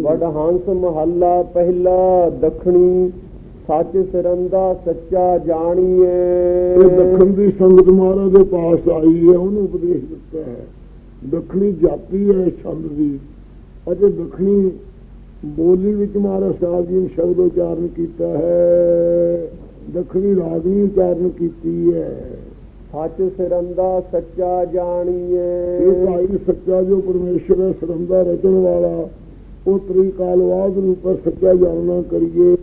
ਵਡ ਹੰਸ ਮਹੱਲਾ ਪਹਿਲਾ ਦਖਣੀ ਸੱਚ ਸਰੰਦਾ ਸੱਚਾ ਜਾਣੀਏ। ਇਹ ਦੱਖਣ ਦੀ ਸੰਗਤ ਮਹਾਰਾਜ ਦੇ ਪਾਸ ਆਈ ਹੈ ਉਹਨੂੰ ਉਪਦੇਸ਼ ਦਿੱਤਾ ਹੈ। ਦੱਖਣੀ ਜਾਤੀ ਹੈ ਛੰਦ ਦੀ। ਅਤੇ ਦੱਖਣੀ ਬੋਲੀ ਵਿੱਚ ਮਹਾਰਾਜ ਸਾਹਿਬ ਜੀ ਨੇ ਸ਼ਬਦ ਉਚਾਰਨ ਕੀਤਾ ਹੈ। ਦੱਖਣੀ ਰਾਗਨੀ ਉਚਾਰਨ ਕੀਤੀ ਹੈ। ਸੱਚ ਸਰੰਦਾ ਸੱਚਾ ਜਾਣੀਏ। ਇਹ ਭਾਈ ਸੱਚਾ ਜੋ ਪਰਮੇਸ਼ਰ ਹੈ ਸਰੰਦਾ ਰਚਣ ਵਾਲਾ। ਉਹ ਤ੍ਰਿਕਾਲਵਾਦ ਰੂਪ ਸੱਚਾ ਜਾਣਨਾ ਕਰੀਏ।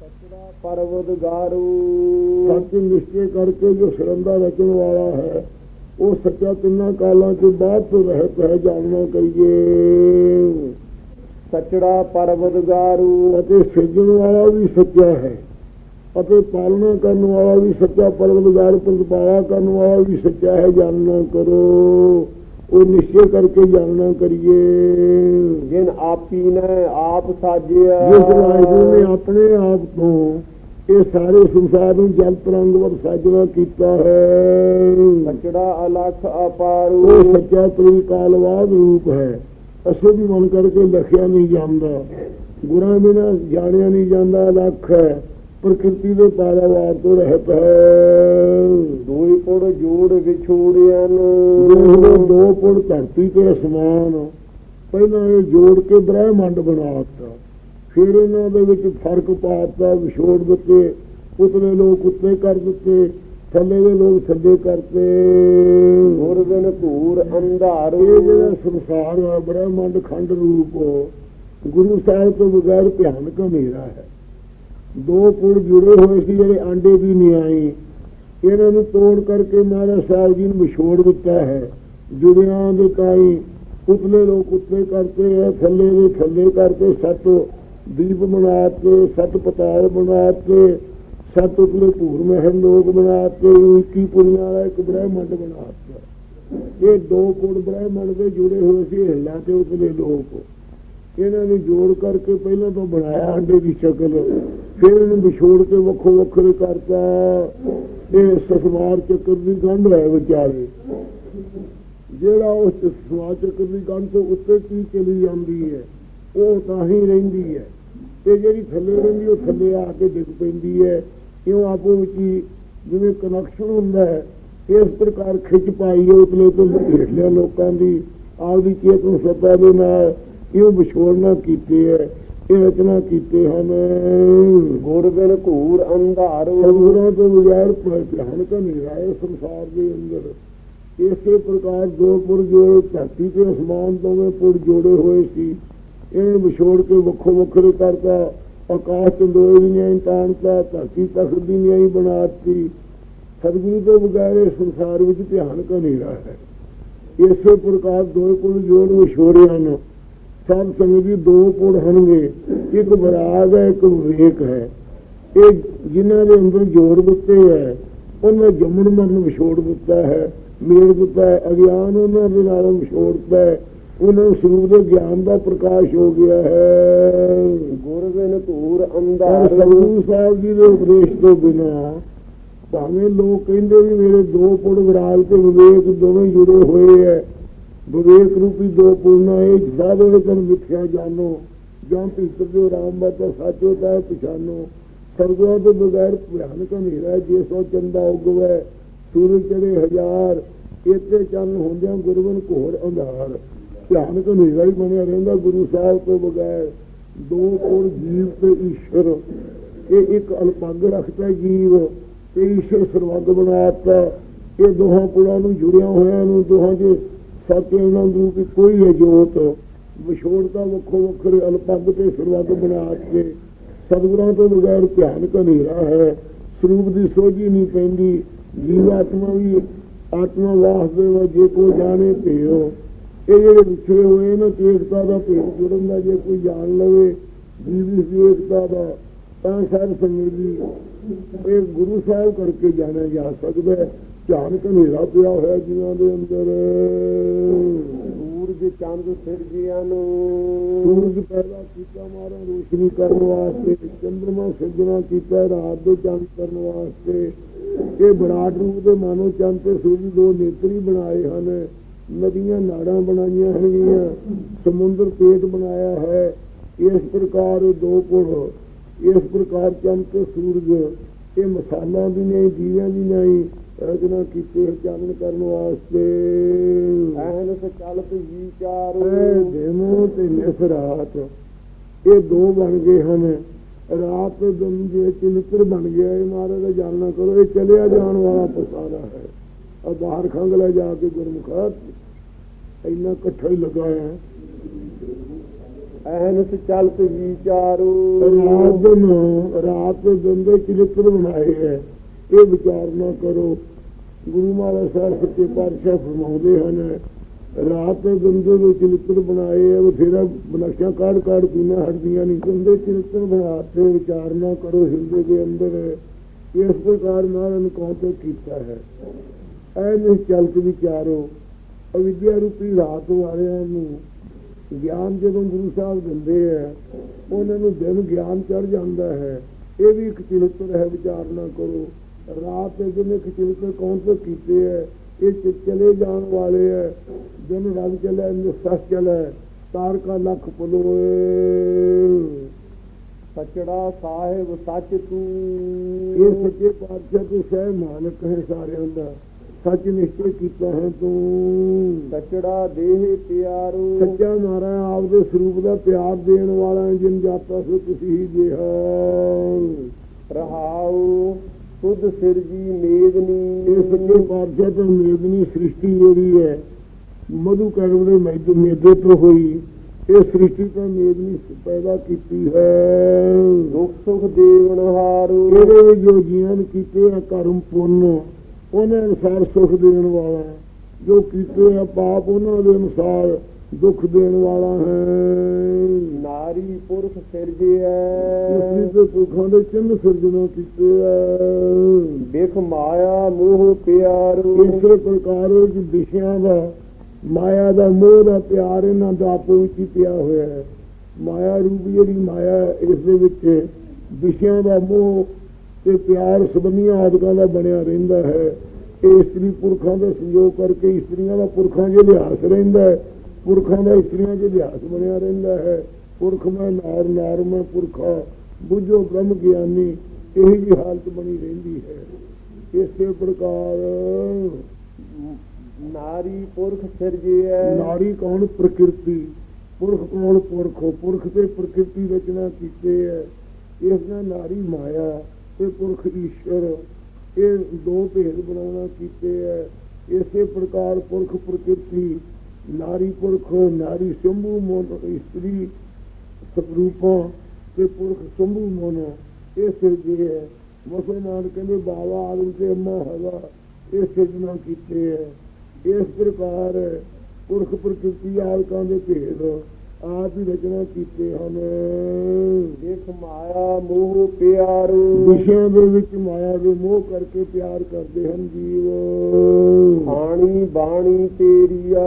ਸੱਚੜਾ ਪਰਵਦਗਾਰੂ ਸੱਚ ਨਿਸ਼ਚੈ ਕਰਕੇ ਜੋ ਸਰੰਦਾ ਰਚਣ ਵਾਲਾ ਹੈ ਉਹ ਸੱਚਾ ਤਿੰਨਾਂ ਕਾਲਾਂ ਤੋਂ ਬਾਅਦ ਤੋਂ ਰਹਿਤ ਹੈ ਜਾਣਨਾ ਕਰੀਏ। ਸੱਚੜਾ ਪਰਵਦਗਾਰੂ ਅਤੇ ਸਿਰਜਣ ਵਾਲਾ ਵੀ ਸੱਚਾ ਹੈ ਅਤੇ ਪਾਲਣਾ ਕਰਨ ਵਾਲਾ ਵੀ ਸੱਚਾ ਪਰਵਦਗਾਰ ਪ੍ਰਤਪਾਲਾ ਕਰਨ ਵਾਲਾ ਵੀ ਸੱਚਾ ਹੈ ਜਾਣਨਾ ਕਰੋ। ਉਹ ਨਿਸ਼ਚੈ ਕਰਕੇ ਜਾਣਨਾ ਕਰੀਏ। ਜਿਨ ਆਪੀ ਨੇ ਆਪ ਸਾਜਿਆ। ਜਿਸ ਵਾਹਿਗੁਰੂ ਨੇ ਆਪਣੇ ਆਪ ਤੋਂ ਇਹ ਸਾਰੇ ਸੰਸਾਰ ਨੂੰ ਜਲ ਤਰੰਗ ਵਰ ਸਾਜਣਾ ਕੀਤਾ ਹੈ। ਸੱਚੜਾ ਅਲਖ ਅਪਾਰੂ। ਉਹ ਸੱਚਾ ਤ੍ਰਿਕਾਲਵਾਦ ਰੂਪ ਹੈ। ਅਸੀਂ ਵੀ ਮਨ ਕਰਕੇ ਲਖਿਆ ਨਹੀਂ ਜਾਂਦਾ। ਗੁਰਾਂ ਬਿਨਾ ਜਾਣਿਆ ਨਹੀਂ ਜਾਂਦਾ ਲੱਖ ਹੈ। ਪ੍ਰਕਿਰਤੀ ਦੇ ਪਾਰਾਵਾਰ ਤੋਂ ਰਹਿਤ ਹੈ। ਦੋਈ ਪੁੜ ਜੋੜ ਵਿਛੋੜਿਆਂ ਨੂੰ। ਦੋ ਪੁੜ ਧਰਤੀ ਤੇ ਅਸਮਾਨ ਪਹਿਲਾਂ ਇਹ ਜੋੜ ਕੇ ਬ੍ਰਹਿਮੰਡ ਬਣਾਤਾ ਫਿਰ ਇਹਨਾਂ ਦੇ ਵਿੱਚ ਫ਼ਰਕ ਪਾਤਾ ਵਿਛੋੜ ਦਿੱਤੇ ਉਤਲੇ ਲੋਕ ਉੱਤੇ ਕਰ ਦਿੱਤੇ ਥੱਲੇ ਦੇ ਲੋਕ ਥੱਲੇ ਕਰਤੇ। ਗੁਰ ਬਿਨ ਘੂਰ ਅੰਧਾਰੂ। ਇਹ ਜਿਹੜਾ ਸੰਸਾਰ ਹੈ ਬ੍ਰਹਿਮੰਡ ਖੰਡ ਰੂਪ ਗੁਰੂ ਸਾਹਿਬ ਤੋਂ ਬਗੈਰ ਭਿਆਨਕ ਹਨੇਰਾ ਹੈ। ਦੋ ਪੁੜ ਜੁੜੇ ਹੋਏ ਸੀ, ਜਿਹੜੇ ਆਂਡੇ ਦੀ ਨਿਆਈ ਇਹਨਾਂ ਨੂੰ ਤੋੜ ਕਰਕੇ ਮਹਾਰਾਜ ਸਾਹਿਬ ਜੀ ਨੂੰ ਵਿਛੋੜ ਦਿੱਤਾ ਹੈ। ਜੁੜਿਆਂ ਦੇ ਕਾਈ ਉਤਲੇ ਲੋਕ ਉੱਤੇ ਕਰਤੇ ਹੈ ਥੱਲੇ ਦੇ ਥੱਲੇ ਕਰਕੇ ਸੱਤ ਦੀਪ ਬਣਾ ਬਣਾਤੇ ਸੱਤ ਪਤਾਲ ਬਣਾਤੇ ਸੱਤ ਉਤਲੇ ਭੂਰ ਮਹਿਲ ਲੋਕ ਬਣਾ ਬਣਾਤੇ 21 ਪੁਰੀਆਂ ਵਾਲਾ ਇੱਕ ਬ੍ਰਹਿਮੰਡ ਬਣਾ ਦਿੱਤਾ। ਇਹ ਦੋ ਕੋੜ ਬ੍ਰਹਿਮੰਡ ਦੇ ਜੁੜੇ ਹੋਏ ਸੀ ਹਿੱਲਾ ਤੇ ਉਤਲੇ ਲੋਕ। ਇਹਨਾਂ ਨੂੰ ਜੋੜ ਕਰਕੇ ਪਹਿਲਾਂ ਤੋਂ ਬਣਾਇਆ ਅੰਡੇ ਦੀ ਸ਼ਕਲ। ਫਿਰ ਇਹਨੂੰ ਵਿਛੋੜ ਕੇ ਵੱਖੋ ਵੱਖਰੇ ਕਰਤਾ। ਇਹ ਸਸਮਾਰ ਚੱਕਰ ਦੀ ਗੰਢ ਹੈ ਵਿਚਾਰੇ। ਜਿਹੜਾ ਉਸ ਸਸਮਾਰ ਚੱਕਰ ਦੀ ਗੰਢ ਤੋਂ ਉੱਤੇ ਕੀ ਚਲੀ ਜਾਂਦੀ ਹੈ, ਉਹ ਤਾਂ ਹੀ ਰਹਿੰਦੀ ਹੈ। ਤੇ ਜਿਹੜੀ ਥੱਲੇ ਰਹਿੰਦੀ, ਉਹ ਥੱਲੇ ਆ ਕੇ ਡਿੱਗ ਪੈਂਦੀ ਹੈ। ਕਿਉਂ ਆਪੋ ਵਿੱਚ ਹੀ ਜਿਵੇਂ ਕਨੈਕਸ਼ਨ ਹੁੰਦਾ ਹੈ, ਇਸ ਪ੍ਰਕਾਰ ਖਿੱਚ ਪਾਈ ਉਤਲੇ ਤੋਂ ਹੇਠਲੇ ਲੋਕਾਂ ਦੀ। ਆਪਦੀ ਚੇਤ ਨੂੰ ਸੱਤਾ ਦੇ ਨਾਲ ਇਹ ਵਿਛੋੜਨਾ ਕੀਤੇ ਹੈ ਇਹ ਰਚਨਾ ਕੀਤੇ ਹਨ। ਗੁਰ ਬਿਨ ਘੂਰ ਅੰਧਾਰੂ ਸਤਿਗੁਰਾਂ ਤੋਂ ਬਗੈਰ ਭਿਆਨਕ ਹਨੇਰਾ ਹੈ ਸੰਸਾਰ ਦੇ ਅੰਦਰ। ਇਸੇ ਪ੍ਰਕਾਰ ਦੋ ਪੁਰ ਜੋੜ ਧਰਤੀ ਤੇ ਅਸਮਾਨ ਦੋਵੇਂ ਪੁਰ ਜੋੜੇ ਹੋਏ ਸੀ ਇਹਨੂੰ ਵਿਛੋੜ ਕੇ ਵੱਖੋ ਵੱਖਰੇ ਕਰਤਾ। ਆਕਾਸ਼ ਚੰਦੋਏ ਦੀ ਨਿਆਈ ਤਾਣਤਾ ਧਰਤੀ ਤਖਤ ਦੀ ਨਿਆਈ ਬਣਾਤੀ ਸਤਿਗੁਰੂ ਤੋਂ ਬਗੈਰ ਇਹ ਸੰਸਾਰ ਵਿੱਚ ਭਿਆਨਕ ਹਨੇਰਾ ਹੈ। ਇਸੇ ਪ੍ਰਕਾਰ ਦੋ ਪੁਰ ਜੋੜ ਵਿਛੋੜੇ ਹਨ। ਸਭ ਸੰਗਤ ਜੀ ਦੋ ਪੁੜ ਹਨਗੇ ਇੱਕ ਬਰਾਗ ਹੈ ਇੱਕ ਵਿਵੇਕ ਹੈ। ਇਹ ਜਿਨ੍ਹਾਂ ਦੇ ਅੰਦਰ ਜੋੜ ਦਿੱਤੇ ਹੈ ਉਹਨਾਂ ਜੰਮਣ ਮਰਨ ਵਿਛੋੜ ਦਿੱਤਾ ਹੈ ਮੇੜ ਦਿੱਤਾ ਹੈ ਅਗਿਆਨ ਉਹਨਾਂ ਦੇ ਨਾਲ ਵਿਛੋੜਦਾ ਹੈ। ਉਹਨਾਂ ਨੂੰ ਸਰੂਪ ਦੇ ਗਿਆਨ ਦਾ ਪ੍ਰਕਾਸ਼ ਹੋ ਗਿਆ ਹੈ। ਗੁਰ ਬਿਨ ਘੂਰ ਪਰ ਅੰਧਾਰੂ ਸਤਿਗੁਰੂ ਸਾਹਿਬ ਜੀ ਦੇ ਉਪਦੇਸ਼ ਤੋਂ ਬਿਨਾ ਭਾਵੇਂ ਲੋਕ ਕਹਿੰਦੇ ਵੀ ਮੇਰੇ ਦੋ ਪੁੜ ਵਿਰਾਗ ਤੇ ਵਿਵੇਕ ਦੋਵੇਂ ਜੁੜੇ ਹੋਏ ਹੈ ਵਿਵੇਕ ਰੂਪੀ ਦੋ ਪੁਰਨਾ ਇਹ ਸਾਧੋ ਤਨ ਮਿੱਥਿਆ ਜਾਨੋ ਜਾਂ ਭੀਤਰ ਜੋ ਰਾਮ ਬਾਤਾ ਸਾਚੋ ਤਾ ਪਛਾਨੋ ਸਰਗੁਆਂ ਤੋਂ ਬਗੈਰ ਭਿਆਨਕ ਹਨੇਰਾ ਜੇ ਸੋ ਚੰਦਾ ਉਗਵੇ, ਸੂਰਜ ਚੜੇ ਹਜ਼ਾਰ ਇਤੇ ਚੰਨ ਹੁੰਦਿਆਂ ਗੁਰਬਨ ਘੋਰ ਅੰਧਾਰ। ਭਿਆਨਕ ਹਨੇਰਾ ਹੀ ਬਣਿਆ ਰਹਿੰਦਾ ਗੁਰੂ ਸਾਹਿਬ ਤੋਂ ਬਗੈਰ। ਦੋ ਕੋਲ ਜੀਵ ਤੇ ਈਸ਼ਵਰ ਇਹ ਇੱਕ ਅਲਪੰਗ ਰੱਖਦਾ ਜੀਵ, ਤੇ ਈਸ਼ਵਰ ਸਰਵੰਗ ਬਣਾਤਾ ਇਹ ਦੋਹਾਂ ਪੁੜਾਂ ਨੂੰ ਜੁੜਿਆ ਹੋਇਆ ਨੂੰ, ਦੋਹਾਂ ਦੇ ਸੱਚ ਇਹਨਾਂ ਨੂੰ ਕਿ ਕੋਈ ਹੈ ਵਿਛੋੜਦਾ ਵੱਖੋ ਵੱਖਰੇ ਅਲਪੰਗ ਤੇ ਸਰਵੰਗ ਬਣਾ ਕੇ ਸਤਿਗੁਰਾਂ ਤੋਂ ਬਗੈਰ ਭਿਆਨਕ ਹਨੇਰਾ ਹੈ। ਸਰੂਪ ਦੀ ਸੋਝੀ ਨਹੀਂ ਪੈਂਦੀ। ਜੀਵ ਵੀ ਆਤਮਾ ਵਾਸਦੇ ਜੇ ਕੋ ਜਾਣੇ ਭੇਓ ਇਹ ਜਿਹੜੇ ਵਿਛੜੇ ਹੋਏ ਨੇ ਏਕਤਾ ਦਾ ਭੇਦ ਜੁੜਨ ਦਾ ਜੇ ਕੋਈ ਜਾਣ ਲਵੇ ਜੀਵ ਦੀ ਦਾ, ਤਾਂ ਸਾਰ ਸੰਗਤ ਜੀ ਇਹ ਗੁਰੂ ਸਾਹਿਬ ਕਰਕੇ ਜਾਣਿਆ ਜਾ ਸਕਦਾ ਹੈ। ਧਿਆਨ ਹਨੇਰਾ ਪਿਆ ਹੋਇਆ ਜਿਨ੍ਹਾਂ ਦੇ ਅੰਦਰ। ਸੂਰਜ ਚੰਦ ਸਿਰਜਿਆਂ ਨੂੰ। ਸੂਰਜ ਪੈਦਾ ਕੀਤਾ ਮਾਰਾ ਰੋਸ਼ਨੀ ਕਰਨ ਵਾਸਤੇ ਚੰਦਰਮਾ ਸਿਰਜਣਾ ਕੀਤਾ ਰਾਤ ਦੇ ਚੰਦ ਕਰਨ ਵਾਸਤੇ। ਇਹ ਵਿਰਾਟ ਰੂਪ ਦੇ ਮਾਨੋ ਚੰਦ ਤੇ ਸੂਰਜ ਦੋ ਨੇਤਰੀ ਬਣਾਏ ਹਨ। ਨਦੀਆਂ ਨਾੜਾਂ ਬਣਾਈਆਂ ਹੈਗੀਆਂ ਸਮੁੰਦਰ ਪੇਟ ਬਣਾਇਆ ਹੈ। ਇਸ ਪ੍ਰਕਾਰ ਦੋ ਪੁਰ ਇਸ ਪ੍ਰਕਾਰ ਚੰਦ ਤੇ ਸੂਰਜ। ਇਹ ਮਸਾਲਾ ਵੀ ਨਹੀਂ ਦੀਵਿਆਂ ਵੀ ਨਹੀਂ ਰਚਨਾ ਕੀਤੇ ਚਾਨਣ ਕਰਨ ਵਾਸਤੇ। ਐਨਸ ਚਲਤ ਇਹ ਵਿਚਾਰੂ ਦੇਮੋ ਤੇ ਨਿਸ ਰਾਤ। ਇਹ ਦੋ ਬਣ ਗਏ ਹਨ। ਰਾਤ ਤੇ ਦਿਨ ਦੇ ਚਿੰਤਰ ਬਣ ਗਿਆ ਇਹ ਮਹਾਰਾਜ ਦਾ ਜਾਣਨਾ ਕਰੋ ਇਹ ਚਲਿਆ ਜਾਣ ਵਾਲਾ ਪਸਾਰਾ ਹੈ। ਆ ਬਾਹਰ ਖੰਗ ਲੈ ਜਾ ਕੇ ਗੁਰਮੁਖਾਤ ਇੰਨਾ ਇਕੱਠਾ ਹੀ ਲੱਗਾ ਹੈ। ਐਨਸ ਚਲਤ ਵਿਚਾਰੂ ਰਾਤ ਦਿਨ ਰਾਤ ਦਿਨ ਦੇ ਚਿੰਤਰ ਬਣਾਏ ਹੈ। ਇਹ ਵਿਚਾਰ ਨਾ ਕਰੋ, ਗੁਰੂ ਮਹਾਰਾਜ ਸਾਹਿਬ ਸੱਚੇ ਪਾਤਸ਼ਾਹ ਫਰਮਾਉਂਦੇ ਹਨ, ਰਾਤ ਦੇ ਦਿਨ ਦੇ ਵਿੱਚ ਚਿੰਤਰ ਬਣਾਏ ਹੈ ਬਥੇਰਾ ਬਨਕਸ਼ਾ ਕਾੜ ਕਾੜ ਪੀਣਾ ਹਟਦੀਆਂ ਨਹੀਂ ਦਿੰਦੇ ਚਿੰਤਰ ਬਣਾਤੇ ਵਿਚਾਰ ਨਾ ਕਰੋ ਹਿਰਦੇ ਦੇ ਅੰਦਰ। ਇਸ ਪ੍ਰਕਾਰ ਮਹਾਰਾਜ ਨੇ ਕੌਣ ਤੇ ਕੀਤਾ ਹੈ। ਐ ਨਹੀਂ ਚੱਲ ਕੇ ਵਿਚਾਰੋ, ਅਵਿਦਿਆ ਰੂਪੀ ਰਾਤ ਵਾਲਿਆਂ ਨੂੰ ਗਿਆਨ ਜਦੋਂ ਗੁਰੂ ਸਾਹਿਬ ਦਿੰਦੇ ਆ, ਉਹਨਾਂ ਨੂੰ ਦਿਨ ਗਿਆਨ ਚੜ ਜਾਂਦਾ ਹੈ। ਇਹ ਵੀ ਇੱਕ ਚਿਲਤਰ ਹੈ ਵਿਚਾਰ ਨਾ ਕਰੋ। ਰਾਤ ਦੇ ਇੱਕ ਚਿਲਤਰ ਕੌਣ ਤੋਂ ਕੀਤੇ ਹੈ? ਇਹ ਚਲੇ ਜਾਣ ਵਾਲੇ ਹੈ। ਦਿਨ ਰੰਗ ਚਲੇ ਨਿਸਸ ਚਲੇ ਤਾਰ ਕਾ ਲੱਖ ਪਲੋਏ ਸਚੜਾ ਸਾਹਿਬ ਸੱਚ ਤੂੰ। ਇਹ ਸੱਚੇ ਪਾਤਸ਼ਾਹ ਤੇ ਸਹਿ ਮਾਲਕ ਹੈ ਸਾਰਿਆਂ ਦਾ। ਸੱਚ ਨਿਸ਼ਚੈ ਕੀਤਾ ਹੈ ਤੂੰ। ਸਚੜਾ ਦੇਹ ਪਿਆਰੂ। ਸੱਚਾ ਮਾਰਾ ਆਪ ਦੇ ਸਰੂਪ ਦਾ ਪਿਆਰ ਦੇਣ ਵਾਲਾ ਜਿਨ ਜਾਤਾ ਸੋ ਤੁਸੀਂ ਹੀ ਜਿਹਾ ਰਹਾਉ। ਸੁਧ ਸਿਰਜੀ ਮੇਦਨੀ ਇਹ ਸੱਚੇ ਪਾਤਸ਼ਾਹ ਤੇ ਮੇਦਨੀ ਸ੍ਰਿਸ਼ਟੀ ਜਿਹੜੀ ਹੈ ਮਧੂ ਕਰਮ ਦੇ ਮੈਦ ਮੇਦੇ ਤੋਂ ਹੋਈ। ਇਹ ਸ੍ਰਿਸ਼ਟੀ ਤਾਂ ਮੇਦਨੀ ਪੈਦਾ ਕੀਤੀ ਹੈ। ਦੁਖ ਸੁਖ ਦੇਵਨ ਹਾਰੂ ਇਹਦੇ ਵਿੱਚ ਜੋ ਜੀਵਨ ਕੀਤੇ ਆ ਕਰਮ ਪੁੰਨ ਉਹਨਾਂ ਅਨੁਸਾਰ ਸੁਖ ਦੇਣ ਵਾਲਾ। ਜੋ ਕੀਤੇ ਆ ਪਾਪ ਉਹਨਾਂ ਦੇ ਅਨੁਸਾਰ ਦੁੱਖ ਦੇਣ ਵਾਲਾ ਹੈ। ਨਾਰੀ ਪੁਰਖ ਸਿਰਜਿਐ ਇਸਦੀ ਤੇ ਪੁਰਖਾਂ ਦੇ ਚਿੰਨ ਸਿਰਜਣਾ ਕੀਤੇ ਆ। ਬਿਖ ਮਾਇਆ ਮੋਹ ਪਿਆਰੂ। ਇਸੇ ਪ੍ਰਕਾਰ ਵਿੱਚ ਦਿਸ਼ਿਆਂ ਦਾ ਮਾਇਆ ਦਾ ਮੋਹ ਦਾ ਪਿਆਰ ਇਹਨਾਂ ਦਾ ਆਪੋ ਵਿੱਚ ਹੀ ਪਿਆ ਹੋਇਆ ਹੈ। ਮਾਇਆ ਰੂਪ ਜਿਹੜੀ ਮਾਇਆ ਇਸ ਦੇ ਵਿੱਚ ਦਿਸ਼ਿਆਂ ਦਾ ਮੋਹ ਤੇ ਪਿਆਰ ਸਬੰਧੀਆਂ ਆਦਿਕਾਂ ਦਾ ਬਣਿਆ ਰਹਿੰਦਾ ਹੈ। ਇਹ ਇਸਤਰੀ ਪੁਰਖਾਂ ਦਾ ਸੰਯੋਗ ਕਰਕੇ ਇਸਤਰੀਆਂ ਦਾ ਪੁਰਖਾਂ 'ਚ ਇਤਿਹਾਸ ਰਹਿੰਦਾ ਹੈ। ਪੁਰਖਾਂ ਦਾ ਇਸਤਰੀਆਂ 'ਚ ਇਤਿਹਾਸ ਬਣਿਆ ਰਹਿੰਦਾ ਹੈ। ਪੁਰਖ ਮੈਂ ਨਾਰ ਨਾਰ ਮੈਂ ਪੁਰਖਾ ਬੁੱਝੋ ਬ੍ਰਹਮ ਗਿਆਨੀ ਇਹੀ ਜੀ ਹਾਲਤ ਬਣੀ ਰਹਿੰਦੀ ਹੈ। ਇਸੇ ਪ੍ਰਕਾਰ ਨਾਰੀ ਪੁਰਖ ਸਿਰਜਿਐ ਨਾਰੀ ਕੌਣ? ਪ੍ਰਕਿਰਤੀ। ਪੁਰਖ ਕੌਣ? ਪੁਰਖੋ। ਪੁਰਖ ਤੇ ਪ੍ਰਕਿਰਤੀ ਰਚਨਾ ਕੀਤੇ ਹੈ। ਇਸ ਨਾਲ ਨਾਰੀ ਮਾਇਆ ਤੇ ਪੁਰਖ ਈਸ਼ਵਰ ਇਹ ਦੋ ਭੇਦ ਬਣਾਉਣਾ ਕੀਤੇ ਹੈ। ਇਸੇ ਪ੍ਰਕਾਰ ਪੁਰਖ ਪ੍ਰਕਿਰਤੀ ਨਾਰੀ ਪੁਰਖ, ਨਾਰੀ ਸ਼ੰਭੂ ਮੋਨ ਇਸਤਰੀ ਸਪਰੂਪਾਂ ਤੇ ਪੁਰਖ ਸ਼ੰਭੂ ਮੋਨ ਇਹ ਸਿਰਜੇ ਹੈ। ਮੁਸਲਮਾਨ ਕਹਿੰਦੇ ਬਾਵਾ ਆਦਮ ਤੇ ਅੰਮਾ ਹਵਾ ਇਹ ਸਿਰਜਣਾ ਕੀਤੇ ਹੈ। ਇਸ ਪ੍ਰਕਾਰ ਪੁਰਖ ਪ੍ਰਕਿਰਤੀ ਆਲਕਾਂ ਦੇ ਭੇਦ ਆਪ ਹੀ ਰਚਨਾ ਕੀਤੇ ਹਨ। ਬਿਖ ਮਾਇਆ ਮੋਹ ਪਿਆਰੂ। ਵਿਸ਼ਿਆਂ ਦੇ ਵਿੱਚ ਮਾਇਆ ਦੇ ਮੋਹ ਕਰਕੇ ਪਿਆਰ ਕਰਦੇ ਹਨ ਜੀਵ। ਖਾਣੀ ਬਾਣੀ ਤੇਰੀਆ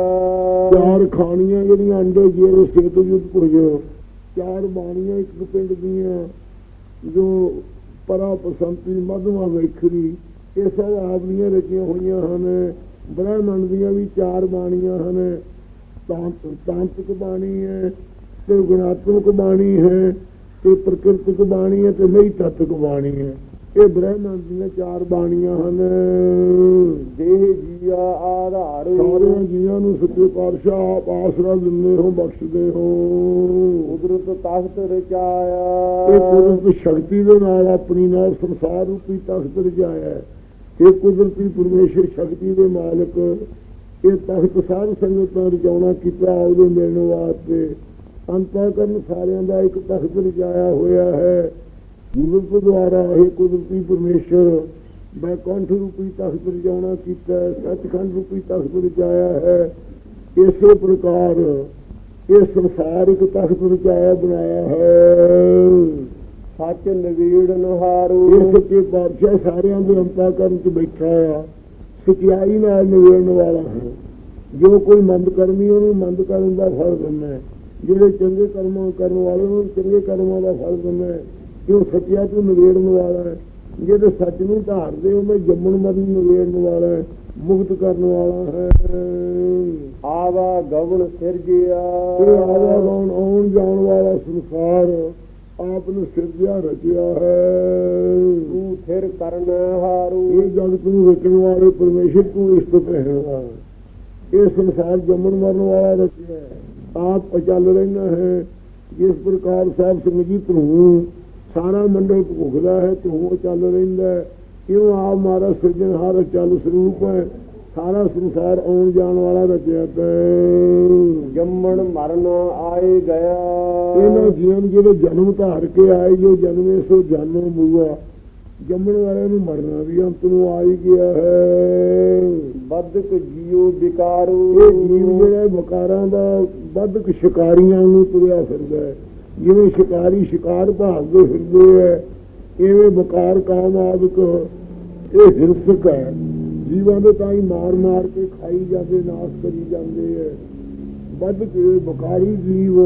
ਚਾਰ ਖਾਣੀਆਂ ਜਿਹੜੀਆਂ ਅੰਡੇ ਜਿਹੜੇ ਸੇਤ ਯੁੱਧ ਭੁਜ। ਚਾਰ ਬਾਣੀਆਂ ਇੱਕ ਪਿੰਡ ਦੀਆਂ ਜੋ ਪਰਾ ਪਸੰਤੀ ਮਧਵਾ ਵੇਖਰੀ। ਇਹ ਸਭ ਆਪ ਦੀਆਂ ਰਚੀਆਂ ਹੋਈਆਂ ਹਨ। ਬ੍ਰਹਮਣ ਦੀਆਂ ਵੀ ਚਾਰ ਬਾਣੀਆਂ ਹਨ। ਤਾਂਤਿਕ ਬਾਣੀ ਹੈ ਤੇ ਗੁਣਾਤਮਕ ਬਾਣੀ ਹੈ ਤੇ ਪ੍ਰਕਿਰਤਿਕ ਬਾਣੀ ਹੈ ਤੇ ਨਹੀਂ ਤਤਕ ਬਾਣੀ ਹੈ। ਇਹ ਬ੍ਰਹਮਣ ਦੀਆਂ ਚਾਰ ਬਾਣੀਆਂ ਹਨ। ਦੇਹ ਜੀਆ ਆਧਾਰੂ। ਸਾਰਿਆਂ ਜੀਵਾਂ ਨੂੰ ਸੱਚੇ ਪਾਤਸ਼ਾਹ ਆਪ ਆਸਰਾ ਦਿੰਦੇ ਹੋ ਬਖਸ਼ਦੇ ਹੋ। ਕੁਦਰਤ ਤਖਤ ਇਹ ਰਚਾਇਆ ਕੁਦਰਤ ਸ਼ਕਤੀ ਦੇ ਨਾਲ ਆਪਣੀ ਨਾਲ ਸੰਸਾਰ ਰੂਪੀ ਤਖਤ ਰਜਾਇਆ ਹੈ। ਇਹ ਕੁਦਰਤੀ ਪਰਮੇਸ਼ਰ ਸ਼ਕਤੀ ਦੇ ਮਾਲਕ ਇਹ ਤਖਤ ਸਾਧ ਸੰਗਤਾਂ ਰਜਾਉਣਾ ਕੀਤਾ ਉਹਦੇ ਮਿਲਣ ਵਾਸਤੇ। ਅੰਤਾਂ ਕਰਨ ਸਾਰਿਆਂ ਦਾ ਇੱਕ ਤਖਤ ਰਜਾਇਆ ਹੋਇਆ ਹੈ। ਕੁਦਰਤ ਦੁਆਰਾ ਇਹ ਕੁਦਰਤੀ ਪਰਮੇਸ਼ਰ ਬੈਕੰਠ ਰੂਪੀ ਤਖਤ ਰਜਾਉਣਾ ਕੀਤਾ ਹੈ, ਸੱਚਖੰਡ ਰੂਪੀ ਤਖਤ ਰਜਾਇਆ ਹੈ। ਇਸੇ ਪ੍ਰਕਾਰ ਇਹ ਸੰਸਾਰ ਇੱਕ ਤਖਤ ਰਚਾਇਆ ਬਣਾਇਆ ਹੈ। ਸੱਚ ਨਵੀੜਨ ਹਾਰੂ ਇਹ ਸੱਚੇ ਪਾਤਸ਼ਾਹ ਸਾਰਿਆਂ ਦੇ ਅੰਤਾ ਕਰਨ ਚ ਬੈਠਾ ਆ। ਸਚਾਈ ਨਾਲ ਨਿਵੇੜਨ ਵਾਲਾ ਹੈ। ਜੋ ਕੋਈ ਮੰਦ ਕਰਮੀ ਉਹਨੂੰ ਮੰਦ ਕਰਨ ਦਾ ਫਲ ਦਿੰਦਾ ਹੈ। ਜਿਹੜੇ ਚੰਗੇ ਕਰਮਾਂ ਕਰਨ ਵਾਲੇ ਨੂੰ ਚੰਗੇ ਕਰਮਾਂ ਦਾ ਫਲ ਦਿੰਦਾ ਹੈ। ਕਿਉਂ ਸੱਚਿਆ ਤੋਂ ਨਿਵੇੜਨ ਵਾਲਾ ਹੈ। ਜਿਹੜੇ ਸੱਚ ਨੂੰ ਧਾਰਦੇ ਉਹਨੇ ਜੰਮਣ ਮਰਨ ਨਿਵੇੜਨ ਵਾਲਾ ਹੈ। ਮੁਕਤ ਕਰਨ ਵਾਲਾ ਹੈ। ਆਵਾ ਗਵਨ ਸਿਰਜਿਆ। ਇਹ ਆਵਾਗਾਉਣ ਆਉਣ ਜਾਣ ਵਾਲਾ ਸੰਸਾਰ। ਆਪ ਨੂੰ ਸਿਰਜਿਆ ਰਚਿਆ ਹੈ। ਤੂੰ ਥਿਰ ਕਰਨ ਹਾਰੂ। ਇਹ ਜਗਤ ਨੂੰ ਰਚਣ ਵਾਲੇ ਪਰਮੇਸ਼ਰ ਤੂੰ ਇਸ ਤੋਂ ਪਹਿਰਵਾ ਇਹ ਸੰਸਾਰ ਜੰਮਣ ਮਰਨ ਵਾਲਾ ਰਚਿਆ ਹੈ। ਆਪ ਅਚਲ ਰਹਿਣਾ ਹੈ। ਜਿਸ ਪ੍ਰਕਾਰ ਸਾਹਿਬ ਸਿੰਘ ਜੀ ਤੂੰ ਸਾਰਾ ਮੰਡਲ ਭੁਗਦਾ ਹੈ ਤੂੰ ਅਚਲ ਰਹਿੰਦਾ ਹੈ। ਕਿਉਂ ਆਪ ਮਾਰਾ ਸਿਰਜਣਹਾਰ ਅਚਲ ਸਰੂਪ ਹੈ? ਸਾਰਾ ਸੰਸਾਰ ਆਉਣ ਜਾਣ ਵਾਲਾ ਰਚਿਆ ਹੈ ਜੰਮਣ ਮਰਨ ਆਏ ਗਿਆ। ਇਹਨਾਂ ਜੀਵਨ ਜਿਹੜੇ ਜਨਮ ਧਾਰ ਕੇ ਆਏ ਜੋ ਜਨਮੇ ਸੋ ਜਨਮ ਬੂਆ ਜੰਮਣ ਵਾਲਿਆਂ ਨੂੰ ਮਰਨਾ ਵੀ ਅੰਤ ਨੂੰ ਆ ਹੀ ਗਿਆ ਹੈ। ਬਦਕ ਜੀਉ ਵਿਕਾਰੂ। ਇਹ ਜੀਵ ਜਿਹੜਾ ਵਿਕਾਰਾਂ ਦਾ ਵੱਧਕ ਸ਼ਿਕਾਰੀਆਂ ਨੂੰ ਤੁਰਿਆ ਫਿਰਦਾ ਹੈ। ਜਿਵੇਂ ਸ਼ਿਕਾਰੀ ਸ਼ਿਕਾਰ ਭਾਲਦੇ ਫਿਰਦੇ ਹੈ ਇਵੇਂ ਵਿਕਾਰ ਕਾਮ ਆਦਿਕ ਇਹ ਹਿਰਸਕ ਹੈ। ਜੀਵਾਂ ਦੇ ਤਾਂ ਹੀ ਮਾਰ ਮਾਰ ਕੇ ਖਾਈ ਜਾਂਦੇ ਨਾਸ ਕਰੀ ਜਾਂਦੇ ਹੈ ਵੱਧ ਕੇ ਬੁਕਾਰੀ ਜੀਵ